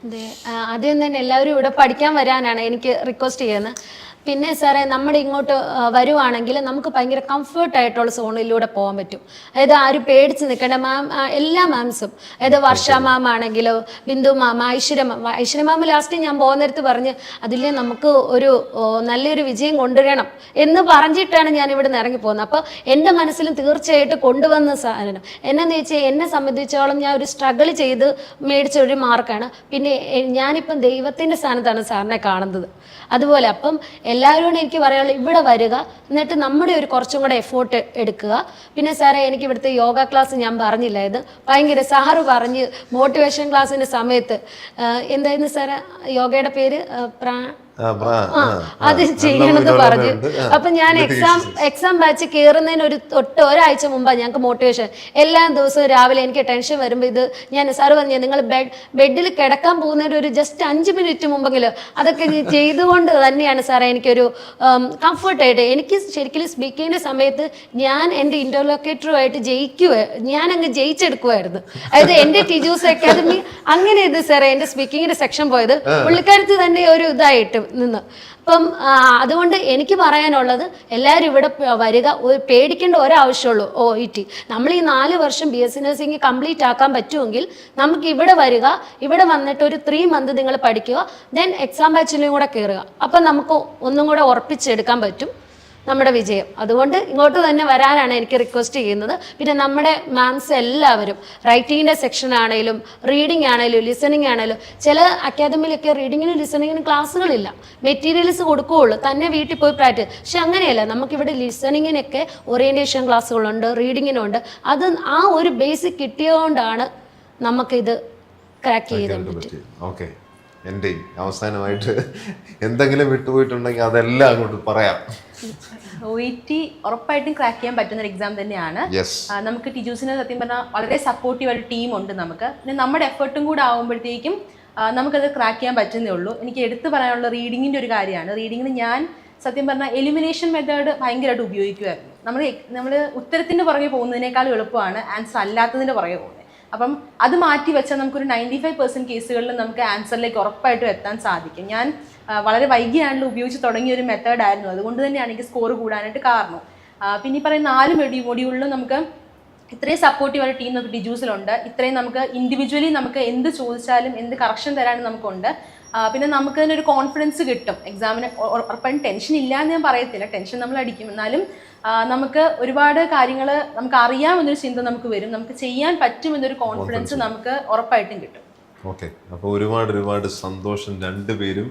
S2: ആദ്യം തന്നെ എല്ലാവരും ഇവിടെ പഠിക്കാൻ വരാനാണ് എനിക്ക് റിക്വസ്റ്റ് ചെയ്യുന്നത്. പിന്നെ സാറേ നമ്മുടെ ഇങ്ങോട്ട് വരുവാണെങ്കിൽ നമുക്ക് ഭയങ്കര കംഫർട്ട് ആയിട്ടുള്ള സോണിലൂടെ പോകാൻ പറ്റും. അതായത് ആരും പേടിച്ച് നിൽക്കേണ്ട മാം എല്ലാ മാംസും അതായത് വർഷ മാം ആണെങ്കിലോ Bindu ma'am Aishwarya ma'am Aishwarya ma'am last ഞാൻ പോകുന്നിടത്ത് പറഞ്ഞ് അതിൽ നമുക്ക് ഒരു നല്ലൊരു വിജയം കൊണ്ടുവരണം എന്ന് പറഞ്ഞിട്ടാണ് ഞാൻ ഇവിടെ നിന്ന് ഇറങ്ങി പോകുന്നത്. അപ്പോൾ എന്റെ മനസ്സിലും തീർച്ചയായിട്ടും കൊണ്ടുവന്ന സാധനം. എന്നാന്ന് വെച്ചാൽ എന്നെ സംബന്ധിച്ചോളം ഞാൻ ഒരു സ്ട്രഗിൾ ചെയ്ത് മേടിച്ച ഒരു മാർക്കാണ് പിന്നെ ഞാനിപ്പം ദൈവത്തിന്റെ സ്ഥാനത്താണ് സാറിനെ കാണുന്നത്. അതുപോലെ അപ്പം എല്ലാവരോടും എനിക്ക് പറയാനുള്ളത് ഇവിടെ വരിക എന്നിട്ട് നമ്മുടെ ഒരു കുറച്ചും കൂടെ എഫോർട്ട് എടുക്കുക. പിന്നെ സാറേ എനിക്ക് ഇവിടുത്തെ യോഗ ക്ലാസ് ഞാൻ പറഞ്ഞില്ല ഇത്? ഭയങ്കര സാറ് പറഞ്ഞ് മോട്ടിവേഷൻ ക്ലാസ്സിന്റെ സമയത്ത് എന്തായിരുന്നു സാറേ? യോഗയുടെ പേര്? പ്രാ. അത് ചെയ്യണമെന്ന് പറഞ്ഞു. അപ്പൊ ഞാൻ എക്സാം എക്സാം ബാച്ച് കയറുന്നതിന് ഒരു തൊട്ട് ഒരാഴ്ച മുമ്പാണ് ഞങ്ങൾക്ക് മോട്ടിവേഷൻ എല്ലാ ദിവസവും രാവിലെ എനിക്ക് ടെൻഷൻ വരുമ്പോൾ ഇത് ഞാൻ സാറ് പറഞ്ഞു നിങ്ങൾ ബെഡ് ബെഡിൽ കിടക്കാൻ പോകുന്നതിന് ഒരു ജസ്റ്റ് അഞ്ച് മിനിറ്റ് മുമ്പെങ്കിലും അതൊക്കെ ചെയ്തുകൊണ്ട് തന്നെയാണ് സാറേ എനിക്കൊരു കംഫർട്ടായിട്ട് എനിക്ക് ശരിക്കും സ്പീക്കിങ്ങിന്റെ സമയത്ത് ഞാൻ എന്റെ ഇന്റർലോക്കേറ്ററുമായിട്ട് ജയിക്കുക ഞാൻ അങ്ങ് ജയിച്ചെടുക്കുമായിരുന്നു അതായത് എന്റെ ടീച്ചേഴ്സ് അക്കാദമി അങ്ങനെ ഇത് സാറേ എന്റെ സ്പീക്കിങ്ങിന്റെ സെക്ഷൻ പോയത്. പുള്ളിക്കാരത്ത് തന്നെ ഒരു ഇതായിട്ട്. നിന്ന്. അപ്പം അതുകൊണ്ട് എനിക്ക് പറയാനുള്ളത് എല്ലാവരും ഇവിടെ വരിക. പേടിക്കേണ്ട ഒരാവശ്യമുള്ളൂ. O E T. നമ്മൾ ഈ നാല് വർഷം B S C nursing complete ആക്കാൻ പറ്റുമെങ്കിൽ നമുക്ക് ഇവിടെ വരിക. ഇവിടെ വന്നിട്ട് ഒരു ത്രീ മന്ത് നിങ്ങൾ പഠിക്കുക. ദെൻ എക്സാം ബാച്ചിലും കൂടെ കയറുക അപ്പം നമുക്ക് ഒന്നും കൂടെ ഉറപ്പിച്ചെടുക്കാൻ പറ്റും. നമ്മുടെ വിജയം. അതുകൊണ്ട് ഇങ്ങോട്ട് തന്നെ വരാനാണ് എനിക്ക് റിക്വസ്റ്റ് ചെയ്യുന്നത്. പിന്നെ നമ്മുടെ മാംസ് എല്ലാവരും റൈറ്റിങ്ങിന്റെ സെക്ഷൻ ആണെങ്കിലും റീഡിംഗ് ആണെങ്കിലും ലിസണിങ് ആണെങ്കിലും ചില അക്കാദമിയിലൊക്കെ റീഡിങ്ങിനും ലിസണിങ്ങിനും ക്ലാസ്സുകളില്ല. മെറ്റീരിയൽസ് കൊടുക്കുകയുള്ളൂ. തന്നെ വീട്ടിൽ പോയി പ്രാക്ടീസ് പക്ഷെ അങ്ങനെയല്ല. നമുക്കിവിടെ ലിസണിങ്ങിനൊക്കെ ഓറിയന്റേഷൻ ക്ലാസ്സുകളുണ്ട് റീഡിങ്ങിനുണ്ട് അത് ആ ഒരു ബേസിക് കിട്ടിയതുകൊണ്ടാണ് നമുക്കിത് ക്രാക്ക് ചെയ്ത്
S1: പറ്റി ഓക്കെ എന്റെ അവസാനമായിട്ട് എന്തെങ്കിലും വിട്ടുപോയിട്ടുണ്ടെങ്കിൽ അതെല്ലാം അങ്ങോട്ട് പറയാം.
S3: ഒ ഇ ടി ഉറപ്പായിട്ടും ക്രാക്ക് ചെയ്യാൻ പറ്റുന്ന ഒരു എക്സാം തന്നെയാണ്. നമുക്ക് ടീച്ചേഴ്സിന് സത്യം പറഞ്ഞാൽ വളരെ സപ്പോർട്ടീവ് ഒരു ടീം ഉണ്ട് നമുക്ക്. പിന്നെ നമ്മുടെ എഫേർട്ടും കൂടെ ആകുമ്പോഴത്തേക്കും നമുക്കത് ക്രാക്ക് ചെയ്യാൻ പറ്റുന്നേ ഉള്ളൂ. എനിക്ക് എടുത്തു പറയാനുള്ള റീഡിങ്ങിന്റെ ഒരു കാര്യമാണ്. റീഡിങ്ങിന് ഞാൻ സത്യം പറഞ്ഞാൽ എലിമിനേഷൻ മെത്തേഡ് ഭയങ്കരമായിട്ട് ഉപയോഗിക്കുമായിരുന്നു. നമ്മൾ നമ്മൾ ഉത്തരത്തിന്റെ പുറകെ പോകുന്നതിനേക്കാൾ എളുപ്പമാണ് ആൻസർ അല്ലാത്തതിന്റെ പുറകെ പോകുന്നത്. അപ്പം അത് മാറ്റി വെച്ചാൽ നമുക്കൊരു നയന്റി ഫൈവ് പെർസെന്റ് കേസുകളിൽ നമുക്ക് ആൻസറിലേക്ക് ഉറപ്പായിട്ടും എത്താൻ സാധിക്കും. ഞാൻ വളരെ വൈകിയാണല്ലോ ഉപയോഗിച്ച് തുടങ്ങിയ ഒരു മെത്തേഡായിരുന്നു അതുകൊണ്ട് തന്നെയാണ് എനിക്ക് സ്കോർ കൂടാനായിട്ട് കാരണം. പിന്നെ ഈ പറയുന്ന നാല് മെഡി മൊഡ്യൂളിലും നമുക്ക് ഇത്രയും സപ്പോർട്ടീവ് ആയ ടീം നമുക്ക് ഡിജൂസിലുണ്ട് ഇത്രയും നമുക്ക് ഇൻഡിവിജ്വലി നമുക്ക് എന്ത് ചോദിച്ചാലും എന്ത് കറക്ഷൻ തരാനും നമുക്കുണ്ട്. പിന്നെ നമുക്ക് തന്നെ ഒരു കോൺഫിഡൻസ് കിട്ടും. എക്സാമിന് ഉറപ്പായും ടെൻഷൻ ഇല്ല എന്ന് ഞാൻ പറയത്തില്ല. ടെൻഷൻ നമ്മൾ അടിക്കും. എന്നാലും നമുക്ക് ഒരുപാട് കാര്യങ്ങൾ നമുക്ക് അറിയാമെന്നൊരു ചിന്ത നമുക്ക് വരും. നമുക്ക് ചെയ്യാൻ പറ്റുമെന്നൊരു കോൺഫിഡൻസ് നമുക്ക് ഉറപ്പായിട്ടും കിട്ടും.
S1: ഓക്കെ അപ്പോൾ ഒരുപാട് ഒരുപാട് സന്തോഷം. രണ്ടുപേരും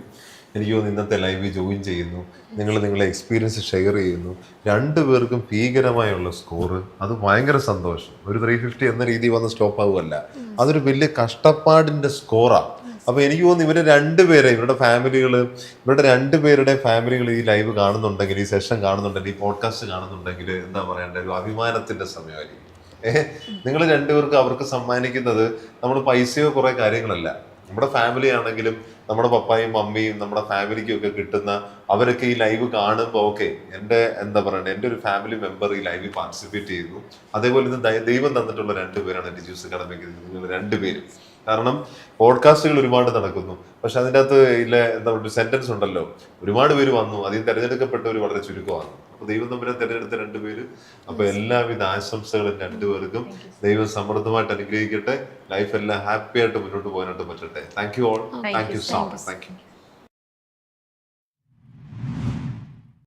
S1: എനിക്ക് തോന്നുന്നു ഇന്നത്തെ ലൈവ് ജോയിൻ ചെയ്യുന്നു. നിങ്ങൾ നിങ്ങളുടെ എക്സ്പീരിയൻസ് ഷെയർ ചെയ്യുന്നു. രണ്ടു പേർക്കും ഭീകരമായുള്ള സ്കോർ അത് ഭയങ്കര സന്തോഷം. ഒരു ത്രീ ഫിഫ്റ്റി എന്ന രീതി വന്ന് സ്റ്റോപ്പ് ആവുമല്ല അതൊരു വലിയ കഷ്ടപ്പാടിന്റെ സ്കോറാണ് അപ്പോൾ എനിക്ക് തോന്നുന്നു ഇവരെ രണ്ടുപേരെ ഇവരുടെ ഫാമിലികൾ ഇവരുടെ രണ്ടുപേരുടെ ഫാമിലികൾ ഈ ലൈവ് കാണുന്നുണ്ടെങ്കിൽ ഈ സെഷൻ കാണുന്നുണ്ടെങ്കിൽ ഈ പോഡ്കാസ്റ്റ് കാണുന്നുണ്ടെങ്കിൽ എന്താ പറയണ്ടേ ഒരു അഭിമാനത്തിന്റെ സമയമായിരിക്കും. നിങ്ങൾ രണ്ടുപേർക്ക് അവർക്ക് സമ്മാനിക്കുന്നത് നമ്മൾ പൈസയോ കുറേ കാര്യങ്ങളല്ല. നമ്മുടെ ഫാമിലി ആണെങ്കിലും നമ്മുടെ പപ്പായും മമ്മിയും നമ്മുടെ ഫാമിലിക്കും ഒക്കെ കിട്ടുന്ന അവരൊക്കെ ഈ ലൈവ് കാണുമ്പോൾ ഓക്കെ എന്റെ എന്താ പറയണ്ടേ എന്റെ ഒരു ഫാമിലി മെമ്പർ ഈ ലൈവിൽ പാർട്ടിസിപ്പേറ്റ് ചെയ്യുന്നു. അതേപോലെ ഇത് ദൈവം തന്നിട്ടുള്ള രണ്ടുപേരാണ് അക്കാഡമിക്ക് നിങ്ങൾ രണ്ടുപേരും. കാരണം പോഡ്കാസ്റ്റുകൾ ഒരുപാട് നടക്കുന്നു. പക്ഷെ അതിന്റെ അകത്ത് ഇല്ല എന്താ പറയുക സെന്റൻസ് ഉണ്ടല്ലോ. ഒരുപാട് പേര് വന്നു. അതിൽ തിരഞ്ഞെടുക്കപ്പെട്ടവർ വളരെ ചുരുക്കമാണ്. അപ്പൊ ദൈവം തമ്മിലെ തിരഞ്ഞെടുത്ത രണ്ടുപേര് അപ്പൊ എല്ലാവിധ ആശംസകളും രണ്ടുപേർക്കും ദൈവം സമൃദ്ധമായിട്ട് അനുഗ്രഹിക്കട്ടെ. ലൈഫ് എല്ലാം ഹാപ്പി ആയിട്ട് മുന്നോട്ട് പോകാനായിട്ട് പറ്റട്ടെ. Thank you all thank you so much thank you